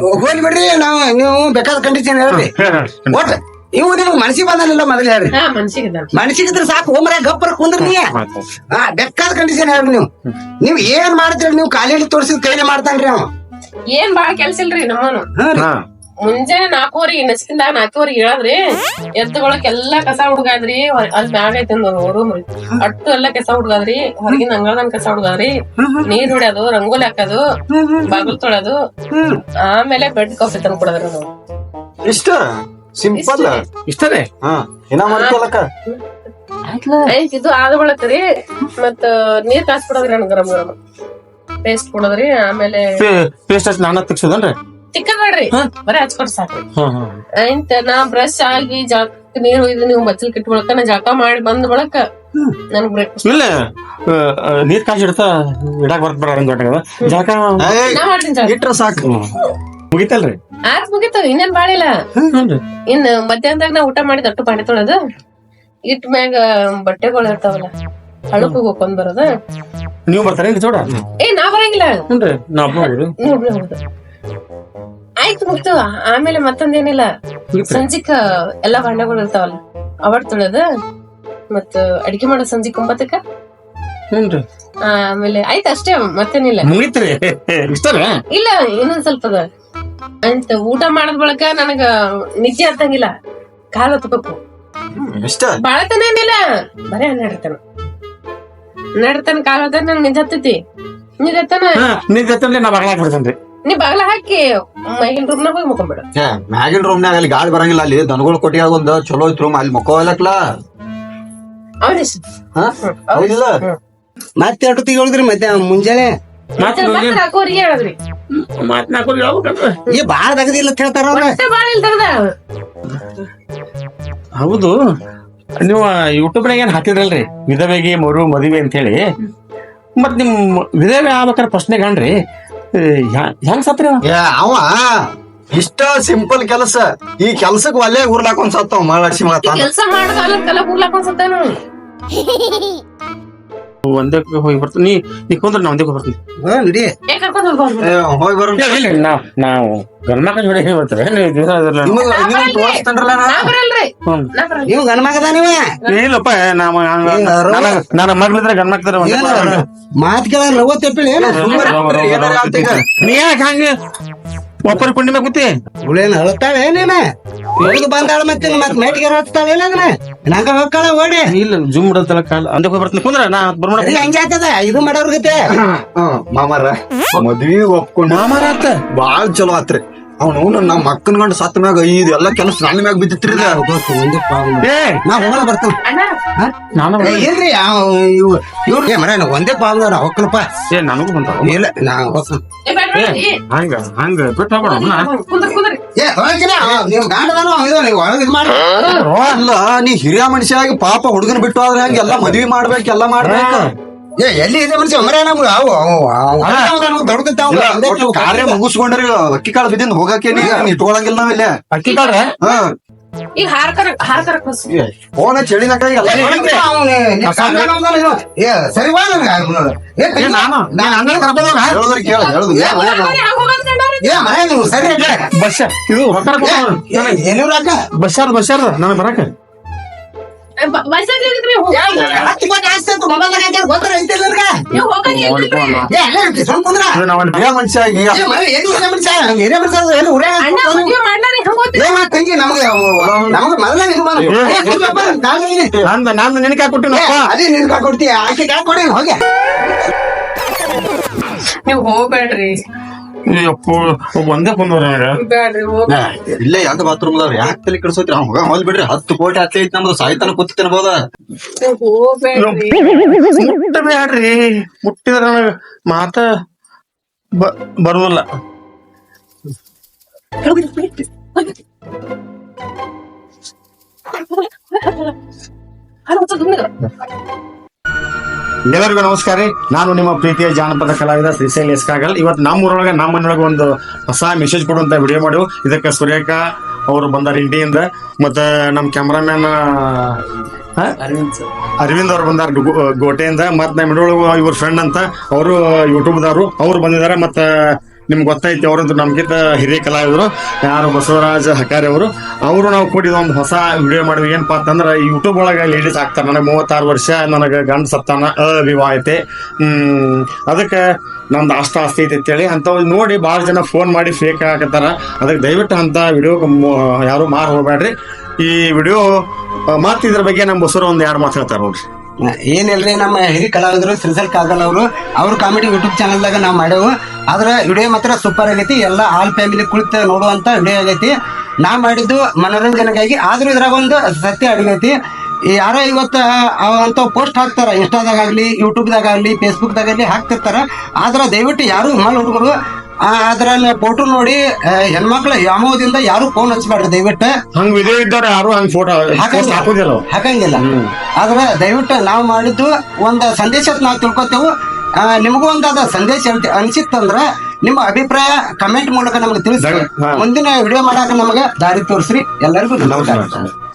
ಹೋಗ್ಲಿ ಬಿಡ್ರಿ ನಾವು ನೀವು ಬೇಕಾದ ಕಂಡೀಷನ್ ಹೇಳ್ರಿ. ಒಟ್ಟ ಇವು ನಿಮ್ಗೆ ಮನಸ್ಸಿಗೆ ಬಂದಲ್ಲ ಮೊದಲು ಹೇಳ್ರಿ. ಮನ್ಸಿಗೆ ಮನಸ್ಸಿಗಿದ್ರೆ ಸಾಕು ಹೋಮ್ರೆ ಗಪ್ಪರ ಕುಂದ್ರಿ ನೀ. ಹಾ ಬೇಕಾದ ಕಂಡೀಷನ್ ಹೇಳ್ರಿ ನೀವು. ನೀವ್ ಏನ್ ಮಾಡ್ತೀರಿ ನೀವು ಕಾಲೇಜ್ ತೋರಿಸಿದ ಕೈಲೇ ಮಾಡ್ತಾನ್ರಿ ಅವ. ಏನ್ ಬಾಳ ಕೆಲ್ಸ ಇಲ್ರಿ ನಮ್ಮನು. ಮುಂಜಾನೆ ನಾಲ್ಕೂವರೆ ನಸಿಕಿಂದಾಗ ನಾಲ್ಕೂವರೆ ಹೇಳದ್ರಿ ಎದ್ದುಗಳಕ್ಕೆ ಎಲ್ಲಾ ಕಸ ಹುಡುಗಾದ್ರಿ ಅಲ್ಲಿ ಮ್ಯಾಗ ಐತಿ ರೂಮ್ ರೀ ಅಟ್ಟು ಎಲ್ಲಾ ಕಸ ಹುಡುಗಾದ್ರಿ ಹೊರಗಿನ ಅಂಗಳದ ಕಸ ಹುಡುಗಾದ್ರಿ. ನೀರ್ ಹೊಡ್ಯೋದು ರಂಗೋಲಿ ಹಾಕೋದು ಬಾಗಲ್ ತೊಳೆದು ಆಮೇಲೆ ಬೆಡ್ ಕಾಫಿ ತಂದು ಕೊಡೋದ್ರಿ ನಾವು. ಇಷ್ಟ? ಸಿಂಪಲ್ ಇಷ್ಟನೇ? ಹಾ ಏನ ಮಾಡ್ಕೊಳಕ? ಇದು ಆದ ಬಳಕ ರೀ ಮತ್ತ ನೀರ್ ಕಾಸ್ಬಿಡೋದ್ರಿ ನನ್ ಗರಂ ಗರಂ ಪೇಸ್ಟ್ ಕೊಡೋದ್ರಿ ಆಮೇಲೆ ಪೇಸ್ಟ್ ಹಚ್ಚಿ ನಾನು ತೆಗ್ಸೋದನ್ರಿ? ತಿಕ್ಕಬೇಡ್ರಿ. ಬರೀ ಹಚ್ಕೊಟ್ ಸಾಕ್ರಿ ಹಾ ಹ್ಮ್ ಆಯ್ತ ನಾ ಬ್ರಷ್ ಆಗಿ ಜಾಕ್ ನೀರ್ ಒಯ್ದು ನೀವು ಬಚ್ಚಲ್ ಕಿಟ್ ಬಳಕ ನಾ ಜಾಕ ಮಾಡಿ ಬಂದ್ ಬಳಕ. ನನ್ಗ್ ಬ್ರೇಕ್ಫಾಸ್ಟ್ ಇಲ್ಲ ನೀರ್ ಕಾಸಿ ಇಡ್ತಾ ಇಡಾಕ್ ಬರ್ತ ಬರ ಜಾಕ ನಾ ಮಾಡ್ತೀನಿ ಜಾಕ. ಇಟ್ರ ಸಾಕು. ಮುಗಿತಲ್ರಿ? ಆತ್ ಮುಗಿತು ಇನ್ನೇನ್ ಬಾಳಿಲ್ಲ. ಇನ್ ಮಧ್ಯಾಹ್ನದಾಗ ನಾ ಊಟ ಮಾಡಿ ದಟ್ಟು ಪಾಣಿ ತೊಳೆದು ಇಟ್ ಮ್ಯಾಗ ಬಟ್ಟೆಗಳು ಇರ್ತಾವಲ್ಲ ಹಳಕ್ ಹೋಗ್ಕೊಂಡ್ ಬರೋದ. ನೀವು ಬರ್ತಾರೇನ್ರಿ ಚೋಡ? ಏ ನಾ ಬರಂಗಿಲ್ಲ. ನಾ ಆಯ್ತು ಮುಗ್ತವ ಆಮೇಲೆ ಮತ್ತೊಂದೇನಿಲ್ಲ. ಸಂಜಿಕ ಎಲ್ಲಾ ಬಣ್ಣಗಳು ಇರ್ತಾವಲ್ಲ ಅವಡ್ ತೊಳೆದ ಮತ್ತ ಅಡಿಗೆ ಮಾಡೋ ಸಂಜೆ ಒಂಬತ್ತಕ್ಕ ಆಮೇಲೆ ಆಯ್ತು ಅಷ್ಟೇ ಮತ್ತೇನಿಲ್ಲ. ಮುಗಿತ್ರಿ. ಇಷ್ಟರೇ ಇಲ್ಲ ಇನ್ನೊಂದ್ ಸ್ವಲ್ಪ ಅದ. ಅಂತ ಊಟ ಮಾಡದ್ ಬಳಕ ನನಗ ನಿದ್ದೆ ಹತ್ತಂಗಿಲ್ಲ ಕಾಲ ಹೊತ್ಬೇಕು ಇಷ್ಟ ಬಾಳತನ ಏನಿಲ್ಲ. ಬರೇ ನಡತನ. ನಡತನ ಕಾಲ ಹೊತ್ತ ನಂಗೆ ನಿದ್ದೆ ಹತ್ತೈತಿ. ನಿದ್ದೆ ಹತ್ತನ? ನಿದ್ದೆ ಹತ್ತಂದ್ರೆ ನಾ ಬಾಗ್ಲ ಹಾಕ್ಬಿಡ್ತೇನ್ರಿ ನೀ ಬಾಗ್ಲ ಹಾಕಿ ಮೈಗಿನ ರೂಮ್ನಾಗ ಹೋಗಿ ಮುಕೊಂಬಿಡ ಏ ಮ್ಯಾಗಿನ ರೂಮ್ನಾಗ ಅಲ್ಲಿ ಗಾಳಿ ಬರಂಗಿಲ್ಲ. ಅಲ್ಲಿ ದನಗಳ ಕೊಟ್ಟಿಯಾಗ ಒಂದು ಚಲೋ ಐತ್ ರೂಮ್ ಅಲ್ಲಿ ಮುಖ ಅವನಿಸ್ ಹಾ? ಹೌದಿಲ್ಲ? ಮತ್ತೆ ಎರಡು ತಿಂಗಳಿದ್ರಿ ಮತ್ತೆ ಮುಂಜಾನೆ. ಮತ್ತೆ ಮತ್ತೆ ನಾಲ್ಕೂವರೆಗೆ ಹೇಳದ್ರಿ. ಮಾತ್ ನಾಲ್ಕು ಹೇಳ್ಬೇಕಂದ್ರೆ ಈ ಬಾಳ ತಗದಿಲ್ಲ ಅಂತ ಹೇಳ್ತಾರ ಅವ್ರ. ಮತ್ತೆ ಬಾಳ ಇಲ್ಲ ಹೌದು. ನೀವು ಯೂಟ್ಯೂಬ್ನಾಗ ಏನ್ ಹಾಕಿದ್ರಲ್ರಿ? ವಿಧವೆಗೆ ಮರು ಮದುವೆ ಅಂತ ಹೇಳಿ. ಮತ್ ನಿಮ್ ವಿಧವೆ ಆಗ್ಬೇಕಾದ್ರೆ ಪ್ರಶ್ನೆ ಕಾಣ್ರಿ ಹೆಂಗ್ ಸತ್ರಿ ಅವ? ಏ ಅವ ಇಷ್ಟ ಸಿಂಪಲ್ ಕೆಲಸ. ಈ ಕೆಲ್ಸಕ್ ಒಲ್ಲೆ ಉರ್ಲಾಕೊಂಡ್ ಸತ್ತವ ಮಹಾಲಕ್ಷ್ಮಿ ಮಾತಾನ ಕೆಲ್ಸ ಮಾಡ್ದ ಕಾಲ ಕಲ ಕೂಡ್ಲಾಕ್ ಅನ್ಸತ್ತಾನು ಒಂದೇ ಹೋಗಿ ಬರ್ತೀನಿ. ನೀ ನೀ ಕುಂದ್ರ ನಾ ಒಂದೇ ಹೋಗಿ ಬರ್ತೀನಿ. ಹಾ, ನಡಿ. ಏ ಹೋಗಿ ನಾವ್ ನಾವು ಗಂಡ್ಮಕ್ಳ ಜೋಡಿ ಹೇಗೆ ಬರ್ತಾರೆ ನಿಮಗ್ ತೋರಿಸ್ತೇನ್ರಲ್ಲ ನಾ? ನೀವು? ಗಂಡ ಮಗದ ನೀವ? ಇಲ್ಲಪ್ಪ ನಮ್ಮ ನನ್ನ ಮಗಳಿದ್ರೆ ಒಂದೇ ಏನ ಮಾತ್ ಕೇಳ ರವ ತೆಪ್ಪಿಳಿ ಏನ ಸುಮ್ಮನೆ ಏನಾರ ಆತೀಗ. ನೀ ಯಾಕೆ ಹಂಗೆ ಒಬ್ಬರು ಕುಂಡಿ ಮ್ಯಾಗ ಕೂತಿ? ಹುಳೇನ ಅಳತಾಳೆ ಏನೇನ? ಇವಾಗ ಬಂದಾಳ ಮತ್ತೆ ಮತ್ ಮೇಟಿಗೆ ಹತ್ತಾಳೆ ಏನಾಗನ? ನಂಗ ಹೋಗ್ಕಾಳ ಓಡಿ. ಇಲ್ಲ ಜುಮ್ ಬಿಡತ್ತಲ್ಲ ಕಾಲ. ಅಂದೆ ಹೋಗಿ ಬರ್ತೀನಿ. ಕುಂದ್ರ ನಾ ಬರ್ಮಾಡ ಇದು ಹಂಗೆ ಆಗ್ತದ ಇದು ಮಾಡೋರ್ ಗತೆ ಮಾಮಾರ ಮದ್ವಿ ಒಪ್ಕೊಂಡು ಮಾಮಾರ ಆತ? ಬಾಳ್ ಚಲೋ ಆತ್ರಿ. ಅವ್ನು ನಮ್ಮ ಅಕ್ಕನ ಗಂಡ ಸತ್ತ ಮ್ಯಾಗ ಇದು ಎಲ್ಲ ಕೆಲಸ ನನ್ನ ಮ್ಯಾಗ ಬಿದ್ದಿತ್ರಿ. ಏ ನಾ ಹೋಗಲ್ಲ ಬರ್ತಾನ. ಅಣ್ಣ. ನಾನು ಏ, ರೀ ಇವ್ರ ಏ ಮರ ಒಂದೇ ಪಾಲ್ದಾರ ಹೊಕ್ಕಲಪ್ಪ ಏ ನನಗೂ ಬಂತಾವ ಇಲ್ಲ ನಾ ಏ, ಹಂಗ ಹಂಗ ಬಿಟ್ಟು ಹೋಗೋಣ ಏ ಹೋಗಿನ ನೀವು ಗಾಂಡದಾನು ಇದು ನೀವು ಒಳಗೆ ಇದು ಮಾಡಿ. ಅಲ್ಲ ನೀ ಹಿರಿಯ ಮನುಷ್ಯ ಆಗಿ ಪಾಪ ಹುಡುಗನ ಬಿಟ್ಟು ಆದ್ರೆ ಹಂಗೆಲ್ಲ ಎಲ್ಲಾ ಮದ್ವಿ ಮಾಡ್ಬೇಕು ಎಲ್ಲ ಮಾಡ್ಬೇಕು? ಏ ಎಲ್ಲಿ ಇದೆ ಮನುಷ್ಯ? ಮರ ನಮ್ಗೆ. ಅವು ದೊಡ್ಡ ಕಾರ್ಯ ಮುಗಿಸ್ಕೊಂಡ್ರಿ ಅಕ್ಕಿ ಕಾಳು ಬಿದ್ದಿಂದ ಹೋಗಕ್ಕೆ ಇಟ್ಕೊಳಂಗಿಲ್ಲ ನಾವಿಲ್ಲ ಅಕ್ಕಿ ಕಾಳ ಹಾ. ಈಗ ಹಾರ್ ಕರ ಹಾರ್ ಕರಕ್ ಹೊಸ ಫೋನ್ ಮರ ನೀವು ಸರಿ. ಬಸ್ ಇದು? ಬಸ್ಸಾರ ಬಸ್ಸಾರ ನನಗೆ ಬರಕ. ಮನುಷ್ಯ ತಂಗಿ ನಮ್ಗೆ ನಮ್ಗೆ ಮೊದಲೇ ನಾನು. ನಂದು ನಂದು ನಿನಗೆ ಏ, ಕೊಟ್ಟಿನಪ್ಪ ಅದೇ ನಿನಕ ಕೊಡ್ತೀಯ? ಆಕೆ ಕೊಡಿ ಹೋಗ್ಯ. ನೀವ್ ಹೋಗ್ಬೇಡ್ರಿ. ಅಪ್ಪು ಒಂದೇ ನನಗ ಬ್ಯಾಡ್ರಿ ಹೋಗ್ ಇಲ್ಲೇ ಯಾವ್ದು ಬಾತ್ರೂಮ್ ಅದಾವ್ರಿ ಯಾಕೆ ತಲೆ ಕೆಡಿಸೋತ್ರಿ ಅವ್ಗ ಹೋಲ್ ಬಿಡ್ರಿ ಹತ್ತು ಕೋಟಿ ಹತ್ತೆ ಐತಿ ನಮ್ದು ಸಾಯ್ತಾನ ಕೂತ್ ತಿನ್ಬೋದ ನೀವ್ ಹೋಗ್ಬೇಡ್ರಿ ಮುಟ್ಟಬೇಡ್ರಿ ಮುಟ್ಟಿದ್ರ ನನಗ ಮಾತ ಬ- ಬರುದಿಲ್ಲ ಎಲ್ಲರಿಗೂ ನಮಸ್ಕಾರ ರೀ. ನಾನು ನಿಮ್ಮ ಪ್ರೀತಿಯ ಜಾನಪದ ಕಲಾವಿದ ಶ್ರೀಶೈಲ್ ಎಸ್ ಕಾಗಲ್. ಇವತ್ತು ನಮ್ಮ ಊರೊಳಗೆ ನಮ್ಮ ಮನೆಯೊಳಗೆ ಒಂದು ಹೊಸ ಮೆಸೇಜ್ ಕೊಡುವಂತ ವಿಡಿಯೋ ಮಾಡಿವು ಇದಕ್ಕೆ ಸುರೇಖ ಅವರು ಬಂದಾರ ಇಂಡಿಯಿಂದ. ಮತ್ತೆ ನಮ್ಮ ಕ್ಯಾಮ್ರಾಮ್ಯಾನ್ ಅರವಿಂದ್ ಅವ್ರು ಬಂದಾರ ಗೋಟೆಯಿಂದ. ಮತ್ತೆ ನಮ್ಮ ಇವ್ರ ಫ್ರೆಂಡ್ ಅಂತ. ಅವರು ಯೂಟ್ಯೂಬ್ದವರು ಅವ್ರು ಬಂದಿದ್ದಾರೆ. ಮತ್ತೆ ನಿಮ್ಗೆ ಗೊತ್ತೈತಿ, ಅವರಂತೂ ನಮ್ಗಿಂತ ಹಿರಿಯ ಕಲಾವಿದರು, ಯಾರು ಬಸವರಾಜ ಹಕಾರಿ ಅವರು. ಅವರು ನಾವು ಕೂಡ ಒಂದು ಹೊಸ ವಿಡಿಯೋ ಮಾಡಿದ್ವಿ. ಏನಪ್ಪಾ ಅಂತಂದ್ರೆ ಯೂಟ್ಯೂಬ್ ಒಳಗೆ ಲೇಡೀಸ್ ಆಗ್ತಾರೆ. ನನಗೆ ಮೂವತ್ತಾರು ವರ್ಷ, ನನಗೆ ಗಂಡ ಸತ್ತಾನ ಅವಿವಾಹಿತೆ. ಅದಕ್ಕೆ ನಮ್ದು ಅಷ್ಟ ಆಸ್ತಿ ಐತಿ ಅಂತೇಳಿ ಅಂಥವ್ ನೋಡಿ ಭಾಳ ಜನ ಫೋನ್ ಮಾಡಿ ಫೇಕ್ ಹಾಕತ್ತಾರ ಅದಕ್ಕೆ ದಯವಿಟ್ಟು ಅಂತ ವಿಡಿಯೋ ಯಾರು ಮಾರು ಹೋಗ್ಬೇಡ್ರಿ. ಈ ವಿಡಿಯೋ ಮತ್ತೆ ಇದ್ರ ಬಗ್ಗೆ ನಮ್ಮ ಬಸವರು ಒಂದು ಯಾರು ಮಾತಾಡ್ತಾರೆ ನೋಡ್ರಿ. ಏನಿಲ್ರಿ ನಮ್ಮ ಹಿರಿಯ ಕಲಾವಿದರು ಶ್ರೀಸಲ್ ಕಾಗಲ್ ಅವರು, ಅವ್ರ ಕಾಮಿಡಿ ಯೂಟ್ಯೂಬ್ ಚಾನಲ್ದಾಗ ನಾವು ಮಾಡೇವು. ಆದ್ರೆ ವಿಡಿಯೋ ಮಾತ್ರ ಸೂಪರ್ ಆಗೈತಿ, ಎಲ್ಲ ಆಲ್ ಫ್ಯಾಮಿಲಿ ಕುಳಿತು ನೋಡುವಂತ ವಿಡಿಯೋ ಆಗೈತಿ. ನಾ ಮಾಡಿದ್ದು ಮನೋರಂಜನೆಗಾಗಿ, ಆದ್ರೂ ಇದ್ರಾಗ ಒಂದು ಸತ್ಯ ಅಡಗೈತಿ. ಯಾರೋ ಇವತ್ತು ಅಂತ ಪೋಸ್ಟ್ ಹಾಕ್ತಾರ ಇನ್ಸ್ಟಾದಾಗ ಯೂಟ್ಯೂಬ್ದಾಗಲಿ ಯೂಟ್ಯೂಬ್ದಾಗ ಆಗ್ಲಿ ಫೇಸ್ಬುಕ್ದಾಗ ಆಗ್ಲಿ ಹಾಕ್ತಿರ್ತಾರ. ಆದ್ರೆ ದಯವಿಟ್ಟು ಯಾರು ಮಲ್ ಹುಡುಗರು ಅದ್ರಲ್ಲಿ ಫೋಟೋ ನೋಡಿ ಹೆಣ್ಮಕ್ಳು ಯಾಮೋದಿಂದ ಯಾರು ಫೋನ್ ಹಚ್ಬೇಡ್ರಿ ದಯವಿಟ್ಟು. ಹಂಗ ವಿಡಿಯೋ ಯಾರು ಹಂಗ ಫೋಟೋ ಹಾಕಂಗಿಲ್ಲ. ಹಾಕೋದಿಲ್ಲ. ಹಾಕಂಗಿಲ್ಲ. ಆದ್ರೆ ದಯವಿಟ್ಟು ನಾವು ಮಾಡಿದ್ದು ಒಂದು ಸಂದೇಶ ನಾವು ತಿಳ್ಕೊತೇವು. ನಿಮಗೂ ಒಂದಾದ ಸಂದೇಶ ಅನ್ಸಿತ್ತಂದ್ರೆ ನಿಮ್ಮ ಅಭಿಪ್ರಾಯ ಕಮೆಂಟ್ ಮೂಲಕ ನಮ್ಗೆ ತಿಳಿಸಿ ಮುಂದಿನ ವಿಡಿಯೋ ಮಾಡಾಕ ನಮಗೆ ದಾರಿ ತೋರಿಸ್ರಿ. ಎಲ್ಲರಿಗೂ ನಮಸ್ಕಾರ.